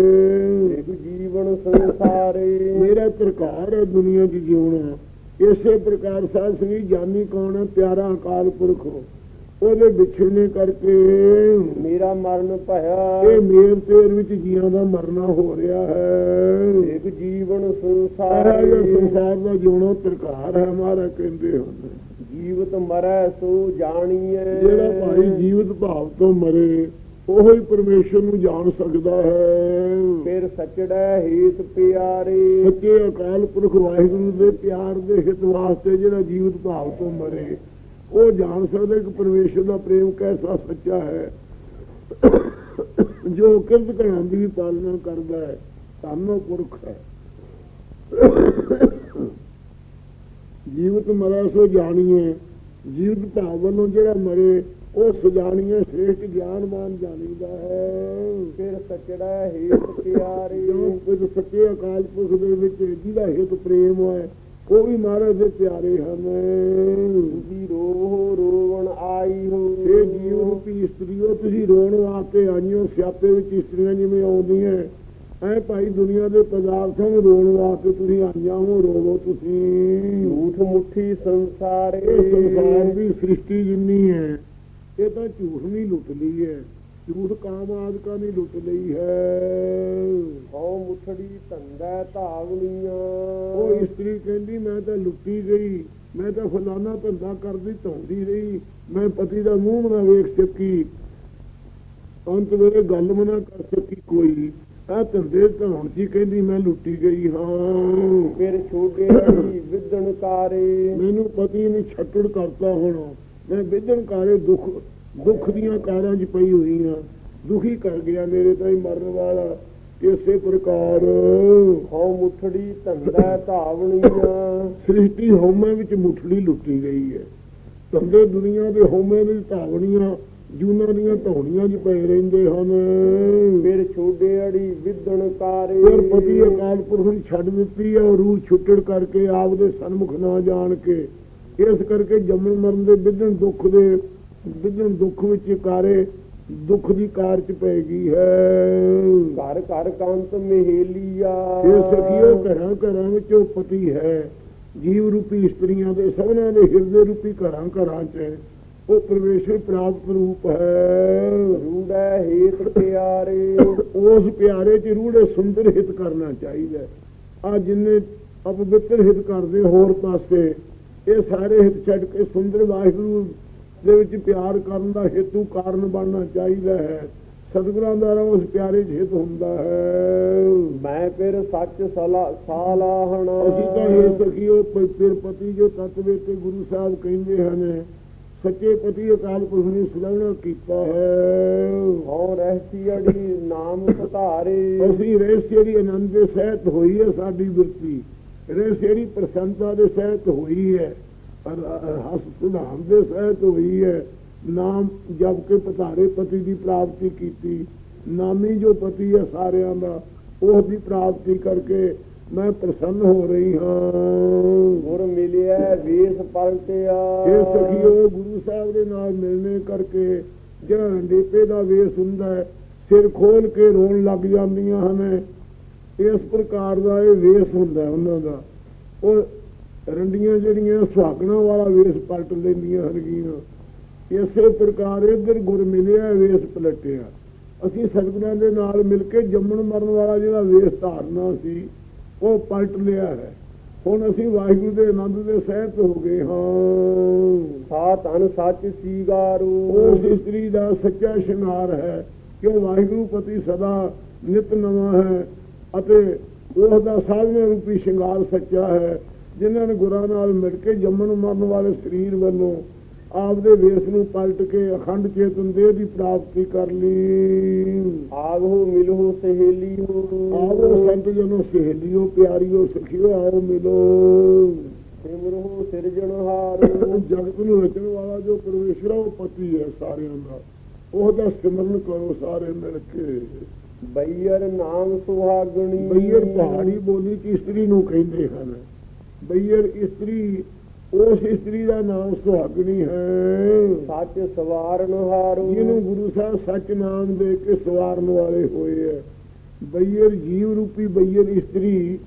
ਇੱਕ ਜੀਵਨ ਸੰਸਾਰੇ। ਮੇਰਾ ਪ੍ਰਕਾਰ ਹੈ ਦੁਨੀਆ 'ਚ ਜਿਉਣਾ। ਇਸੇ ਪ੍ਰਕਾਰ ਸਾਧ ਸੰਗੀ ਜਾਨੀ ਕੌਣ ਹੈ? ਪਿਆਰਾ ਅਕਾਲ ਪੁਰਖ ਉਹਦੇ ਵਿਛੜਨੇ ਕਰਕੇ ਮੇਰਾ ਮਰਨ ਭਇਆ। ਇਹ ਮੇਰ ਤੇਰ ਵਿੱਚ ਜੀਆਂ ਦਾ ਮਰਨਾ ਹੋ ਰਿਹਾ ਹੈ। ਇੱਕ ਜੀਵਨ ਸਾਰਾ ਸੰਸਾਰੇ ਸੰਸਾਰ ਦਾ ਜਿਉਣਾ ਪ੍ਰਕਾਰ ਹੈ ਮਾਰਾ ਕਹਿੰਦੇ ਹਨ। ਜੀਵਤ ਮਰੈ ਸੋ ਜਾਣੀਐ। ਜਿਹੜਾ ਭਾਈ ਜੀਵਤ ਭਾਵ ਤੋਂ ਮਰੇ ਉਹ ਹੀ ਪਰਮੇਸ਼ਰ ਨੂੰ ਜਾਣ ਸਕਦਾ ਹੈ। ਫਿਰ ਸਚੜੈ ਹੇਤ ਪਿਆਰੇ। ਸੱਚੇ ਅਕਾਲ ਪੁਰਖ ਵਾਹਿਗੁਰੂ ਦੇ ਪਿਆਰ ਦੇ ਹਿਤ ਵਾਸਤੇ ਜਿਹੜਾ ਜੀਵਤ ਭਾਵ ਤੋਂ ਮਰੇ ਉਹ ਜਾਣ ਸਕਦਾ ਕਿ ਪਰਮੇਸ਼ਰ ਦਾ ਪ੍ਰੇਮ ਕੈਸਾ ਸੱਚਾ ਹੈ। ਜੋ ਕਿਰਤ ਕਰਾਂ ਦੀ ਪਾਲਣਾ ਕਰਦਾ ਹੈ ਸਾਨੂੰ ਪੁਰਖ ਹੈ। ਜੀਵਤ ਮਰਾ ਸੋ ਜਾਣੀਏ ਜੀਵਤ ਭਾਵ ਵੱਲੋਂ ਜਿਹੜਾ ਮਰੇ ਉਹ ਸੁਜਾਣੀਏ ਸ੍ਰੇਸ਼ਟ ਗਿਆਨਵਾਨ ਜਾਣੀਦਾ ਹੈ। ਫਿਰ ਸਚੜੈ ਹੇਤ ਪਿਆਰੇ। ਜੋ ਕੁਝ ਸੱਚੇ ਅਕਾਲ ਪੁਰਖ ਦੇ ਵਿੱਚ ਜਿਹਦਾ ਹਿਤ ਪ੍ਰੇਮ ਹੈ ਉਹ ਵੀ ਮਹਾਰਾਜ ਦੇ ਪਿਆਰੇ ਹਨ। ਤੁਸੀਂ ਰੋਹ ਰੋਵਣ ਆਈ ਹੋ। ਇਹ ਜੀਵ ਰੂਪੀ ਇਸਤਰੀਓ ਤੁਸੀਂ ਰੋਣ ਵਾਸਤੇ ਆਈਓ ਸਿਆਪੇ ਵਿੱਚ ਇਸਤਰੀਆਂ ਜਿਵੇਂ ਆਉਂਦੀਆਂ ਐ ਭਾਈ ਦੁਨੀਆ ਦੇ ਪਦਾਰਥਾਂ ਨੂੰ ਰੋਣ ਵਾਸਤੇ ਤੁਸੀਂ ਆਈਆਂ ਹੋ ਰੋਵੋ ਤੁਸੀਂ। ਝੂਠ ਮੁੱਠੀ ਸੰਸਾਰੇ। ਸੰਸਾਰ ਦੀ ਸ੍ਰਿਸ਼ਟੀ ਜਿੰਨੀ ਹੈ ਇਹ ਤਾਂ ਝੂਠ ਨਹੀਂ ਲੁੱਟ ਲਈ ਹੈ। ਝੂਠ ਕਾਮ ਆਦਿਕਾ ਨਹੀਂ ਲੁੱਟ ਲਈ ਹੈ। ਹਉ ਮੁਠੜੀ ਧੰਦਾ ਧਾਵਣੀਆਂ ਉਹ ਇਸਤਰੀ ਕਹਿੰਦੀ ਮੈਂ ਤਾਂ ਲੁੱਟੀ ਗਈ ਮੈਂ ਤਾਂ ਫਲਾਨਾ ਧੰਦਾ ਕਰਦੀ ਧੌਂਦੀ ਰਹੀ। ਮੈਂ ਪਤੀ ਦਾ ਮੂੰਹ ਨਾ ਵੇਖ ਸਕੀ। ਅੰਤ ਵੇਲੇ ਗੱਲ ਮਨਾ ਕਰ ਸਕੀ ਕੋਈ। ਆ ਧੰਦੇ ਧੌਣ ਜੀ ਕਹਿੰਦੀ ਮੈਂ ਲੁੱਟੀ ਗਈ ਹਾਂ। ਫਿਰ ਛੋਟੇ ਦੀ ਵਿਦਣ ਕਾਰੇ। ਮੈਨੂੰ ਪਤੀ ਨੇ ਛੱਟੜ ਕਰਤਾ ਹੁਣ। ਮੈਂ ਵਿਦਣ ਕਾਰੇ ਦੁੱਖ ਦੁੱਖ ਦੀਆਂ ਕਾਰਾਂ 'ਚ ਪਈ ਹੋਈ ਹਾਂ। ਦੁਖੀ ਕਰ ਗਿਆ ਮੇਰੇ ਤਾਂ ਹੀ ਮਰਨ ਵਾਲਾ ਇਸੇ ਪ੍ਰਕਾਰ। ਹਉ ਮੁਠੜੀ ਧੰਦਾ ਧਾਵਣੀਆਂ। ਸ੍ਰਿਸ਼ਟੀ ਹਉਮੈ ਵਿੱਚ ਮੁਠੜੀ ਲੁੱਟੀ ਗਈ ਹੈ। ਧੰਦੇ ਦੁਨੀਆ ਦੇ ਹੋਮੇ ਦੀ ਧਾਵਣੀਆਂ ਜੂਨਾਂ ਦੀਆਂ ਧੌਣੀਆਂ 'ਚ ਪਏ ਰਹਿੰਦੇ ਹਨ। ਫਿਰ ਛੋਡੇ ਅੜੀ ਵਿਦਣ ਕਾਰੇ ਫਿਰ ਪਤੀ ਅਕਾਲ ਪੁਰਖ ਨੂੰ ਛੱਡ ਦਿੱਤੀ ਉਹ ਰੂਹ ਛੁੱਟੜ ਕਰਕੇ ਆਪ ਦੇ ਸਨਮੁਖ ਨਾ ਜਾਣ ਕੇ। ਇਸ ਕਰਕੇ ਜੰਮਣ ਮਰਨ ਦੇ ਵਿਧਣ ਦੁੱਖ ਦੇ ਵਿਧਣ ਦੁੱਖ ਵਿੱਚ ਕਾਰੇ ਦੁੱਖ ਦੀ ਕਾਰ ਚ ਪੈ ਗਈ ਹੈ। ਘਰ ਘਰ ਕੰਤ ਮਹਿਲੀਆ ਇਹ ਸਖੀਓ ਘਰਾਂ ਘਰਾਂ ਵਿੱਚ ਪਤੀ ਹੈ। ਜੀਵ ਰੂਪੀ ਇਸਤਰੀਆਂ ਦੇ ਸਭਨਾਂ ਦੇ ਹਿਰਦੇ ਰੂਪੀ ਘਰਾਂ ਘਰਾਂ ਚ ਹੈ। ਉਹ ਪ੍ਰਵੇਸ਼ਰ ਪ੍ਰਾਪਤ ਰੂਪ ਹੈ। ਰੂੜੈ ਹੇਤ ਪਿਆਰੇ। ਉਸ ਪਿਆਰੇ ਚ ਰੂੜੇ ਸੁੰਦਰ ਹਿਤ ਕਰਨਾ ਚਾਹੀਦਾ ਆ ਜਿੰਨੇ ਅਪਵਿੱਤਰ ਹਿਤ ਕਰਦੇ ਹੋਰ ਪਾਸੇ ਇਹ ਸਾਰੇ ਹਿਤ ਛੱਡ ਕੇ ਸੁੰਦਰ ਵਾਹਿਗੁਰੂ ਦੇ ਵਿੱਚ ਪਿਆਰ ਕਰਨ ਦਾ ਹੇਤੂ ਕਾਰਨ ਬਣਨਾ ਚਾਹੀਦਾ ਹੈ। ਸਤਿਗੁਰਾਂ ਦਾ ਉਸ ਪਿਆਰੇ ਚ ਹਿਤ ਹੁੰਦਾ ਹੈ। ਮੈਂ ਫਿਰ ਸੱਚ ਸਲਾ ਸਾਲਾਹਣਾ। ਅਸੀਂ ਤਾਂ ਇਹ ਸਖੀਓ ਪਤੀ ਜੋ ਤਤਵੇ ਤੇ ਗੁਰੂ ਸਾਹਿਬ ਕਹਿੰਦੇ ਹਨ ਸੱਚੇ ਪਤੀ ਅਕਾਲ ਪੁਰਖ ਨੇ ਸੁਲਾਣਾ ਕੀਤਾ ਹੈ। ਹਉ ਰਹਿਤੀ ਅੜੀ ਨਾਮ ਸੁਧਾਰੇ ਅਸੀਂ ਰਹਿਸੇਰੀ ਆਨੰਦ ਦੇ ਸਹਿਤ ਹੋਈ ਹੈ ਸਾਡੀ ਬਿਰਤੀ ਰਹਿਸੇਰੀ ਪ੍ਰਸੰਨਤਾ ਦੇ ਸਹਿਤ ਹੋਈ ਹੈ। ਹਸ ਸੁਧਾਮ ਦੇ ਸਹਿਤ ਹੋਈ ਹੈ। ਨਾਮ ਜਪ ਕੇ ਪਧਾਰੇ ਪਤੀ ਦੀ ਪ੍ਰਾਪਤੀ ਕੀਤੀ। ਨਾਮੀ ਜੋ ਪਤੀ ਹੈ ਸਾਰਿਆਂ ਦਾ ਉਸ ਦੀ ਪ੍ਰਾਪਤੀ ਕਰਕੇ ਮੈਂ ਪ੍ਰਸੰਨ ਹੋ ਰਹੀ ਹਾਂ। ਗੁਰ ਮਿਲਿਆ ਵੇਸ ਪਲਟਿਆ। ਇਹ ਸਖੀਓ ਗੁਰੂ ਸਾਹਿਬ ਦੇ ਨਾਲ ਮਿਲਣੇ ਕਰਕੇ ਜਿਹੜਾ ਰੰਡੇਪੇ ਦਾ ਵੇਸ ਹੁੰਦਾ ਹੈ ਸਿਰ ਖੋਲ ਕੇ ਰੋਣ ਲੱਗ ਜਾਂਦੀਆਂ ਹਨ। ਇਸ ਪ੍ਰਕਾਰ ਦਾ ਇਹ ਵੇਸ ਹੁੰਦਾ ਉਹਨਾਂ ਦਾ। ਉਹ ਰੰਡੀਆਂ ਜਿਹੜੀਆਂ ਸੁਹਾਗਣਾ ਵਾਲਾ ਵੇਸ ਪਲਟ ਲੈਂਦੀਆਂ ਹਰਗੀਆਂ ਇਸੇ ਪ੍ਰਕਾਰ ਇਧਰ ਗੁਰ ਮਿਲਿਆ ਵੇਸ ਪਲਟਿਆ। ਅਸੀਂ ਸਤਿਗੁਰਾਂ ਦੇ ਨਾਲ ਮਿਲ ਕੇ ਜੰਮਣ ਮਰਨ ਵਾਲਾ ਜਿਹੜਾ ਵੇਸ ਧਾਰਨਾ ਸੀ ਉਹ ਪਲਟ ਲਿਆ ਹੈ। ਹੁਣ ਅਸੀਂ ਵਾਹਿਗੁਰੂ ਦੇ ਆਨੰਦ ਦੇ ਸਹਿਤ ਹੋ ਗਏ ਹਾਂ। ਸਾ ਤਨ ਸੱਚ ਸੀਗਾਰੂ। ਉਸ ਇਸਤਰੀ ਦਾ ਸੱਚਾ ਸ਼ਿੰਗਾਰ ਹੈ। ਕਿ ਵਾਹਿਗੁਰੂ ਪਤੀ ਸਦਾ ਨਿਤ ਨਵਾਂ ਹੈ ਅਤੇ ਉਸ ਦਾ ਸਾਧਨਾ ਰੂਪੀ ਸ਼ਿੰਗਾਰ ਸੱਚਾ ਹੈ। ਜਿਨ੍ਹਾਂ ਨੇ ਗੁਰਾਂ ਨਾਲ ਮਿਲ ਕੇ ਜੰਮਣ ਮਰਨ ਵਾਲੇ ਸਰੀਰ ਵੱਲੋਂ ਆਪ ਦੇ ਵੇਸ ਨੂੰ ਪਲਟ ਕੇ ਅਖੰਡ ਚੇਤਨ ਦੇਹ ਦੀ ਪ੍ਰਾਪਤੀ ਕਰ ਲਈ। ਆਗੋ ਮਿਲੋ ਸਹੇਲੀ ਆਓ ਹੋ ਸੰਤ ਜਨੋ ਸਹੇਲਿਓ ਪਿਆਰਿਓ ਸਖੀਓ ਆਓ ਮਿਲੋ। ਸਿਮਰੋ ਸਿਰਜਣਹਾਰ ਜਗਤ ਨੂੰ ਰਚਣ ਵਾਲਾ ਜੋ ਪਰਮੇਸ਼ਰ ਉਹ ਪਤੀ ਹੈ ਸਾਰਿਆਂ ਦਾ। ਉਹਦਾ ਸਿਮਰਨ ਕਰੋ ਸਾਰੇ ਮਿਲ ਕੇ। ਬਈਰ ਨਾਮ ਸੁਹਾਗਣੀ। ਬਈਰ ਪਹਾੜੀ ਬੋਲੀ ਚ ਇਸਤਰੀ ਨੂੰ ਕਹਿੰਦੇ ਹਨ। ਬਈਰ ਇਸਤਰੀ ਉਸ ਇਸਤਰੀ ਦਾ ਨਾਮ ਸੁਹਾਗਣੀ ਹੈ। ਸੱਚ ਸਵਾਰਨ ਹਾਰੂ ਜਿਹਨੂੰ ਗੁਰੂ ਸਾਹਿਬ ਸੱਚ ਨਾਮ ਦੇ ਕੇ ਸਵਾਰਨ ਵਾਲੇ ਹੋਏ ਹੈ ਬਈਰ ਜੀਵ ਰੂਪੀ ਬਈਰ ਇਸਤਰੀ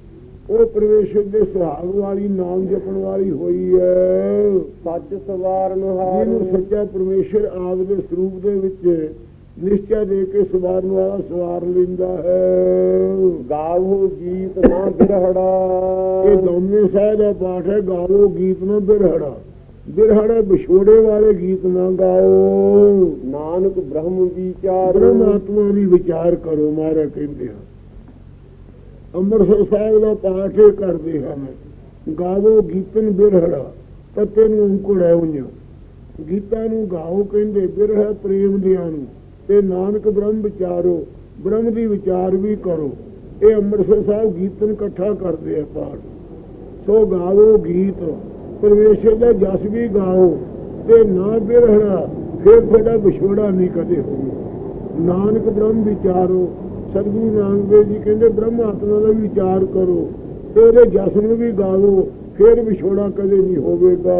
ਉਹ ਪਰਮੇਸ਼ਰ ਦੇ ਸੁਹਾਗ ਵਾਲੀ ਨਾਮ ਜਪਣ ਵਾਲੀ ਹੋਈ ਹੈ ਸੱਚ ਸਵਾਰਨ ਹਾਰੂ ਜਿਹਨੂੰ ਸੱਚਾ ਪਰਮੇਸ਼ਰ ਆਪ ਦੇ ਸਰੂਪ ਦੇ ਵਿੱਚ ਨਿਸ਼ਚੈ ਦੇ ਕੇ ਸਵਾਰਨ ਵਾਲਾ ਸਵਾਰ ਲੈਂਦਾ ਹੈ। ਗਾਵੋ ਗੀਤ ਨਾ ਬਿਰਹੜਾ ਇਹ ਦੋਨੇ ਸਾਹਿਬ ਦਾ ਪਾਠ ਹੈ ਗਾਵੋ ਗੀਤ ਨਾ ਬਿਰਹੜਾ। ਬਿਰਹੜਾ ਵਿਛੋੜੇ ਵਾਲੇ ਗੀਤ ਨਾ ਗਾਓ। ਨਾਨਕ ਬ੍ਰਹਮ ਵਿਚਾਰ। ਬ੍ਰਹਮ ਆਤਮਾ ਵਿਚਾਰ ਕਰੋ ਮਾਰਾ ਕਹਿੰਦੇ ਹਨ ਅੰਮ੍ਰਿਤਸਰ ਸਾਹਿਬ ਦਾ ਪਾਠ ਇਹ ਕਰਦੇ ਹਨ ਗਾਵੋ ਗੀਤਨ ਬਿਰਹੜਾ, ਪੱਤੇ ਨੂੰ ਅੰਕੁੜ ਹੈ ਉਈਆਂ ਨੂੰ ਗਾਓ ਕਹਿੰਦੇ ਬਿਰਹ ਪ੍ਰੇਮ ਦਿਆਂ ਨੂੰ ਤੇ ਨਾਨਕ ਬ੍ਰਹਮ ਵਿਚਾਰੋ, ਬ੍ਰਹਮ ਦੀ ਵਿਚਾਰ ਵੀ ਕਰੋ। ਇਹ ਅੰਮ੍ਰਿਤਸਰ ਸਾਹਿਬ ਗੀਤਨ ਇਕੱਠਾ ਕਰਦੇ ਆ ਪਾਠ। ਸੋ ਗਾਵੋ ਗੀਤ, ਪਰਮੇਸ਼ਰ ਦਾ ਜਸ ਵੀ ਗਾਓ ਤੇ ਨਾ ਬਿਰਹਣਾ ਫਿਰ ਤੁਹਾਡਾ ਵਿਛੋੜਾ ਨਹੀਂ ਕਦੇ ਹੋਵੇ। ਨਾਨਕ ਬ੍ਰਹਮ ਵਿਚਾਰੋ, ਸਤਿਗੁਰੂ ਨਾਨਕ ਦੇਵ ਜੀ ਕਹਿੰਦੇ ਬ੍ਰਹਮ ਆਤਮਾ ਦਾ ਵਿਚਾਰ ਕਰੋ ਤੇ ਉਹਦੇ ਜਸ ਨੂੰ ਵੀ ਗਾਵੋ, ਫਿਰ ਵਿਛੋੜਾ ਕਦੇ ਨਹੀਂ ਹੋਵੇਗਾ।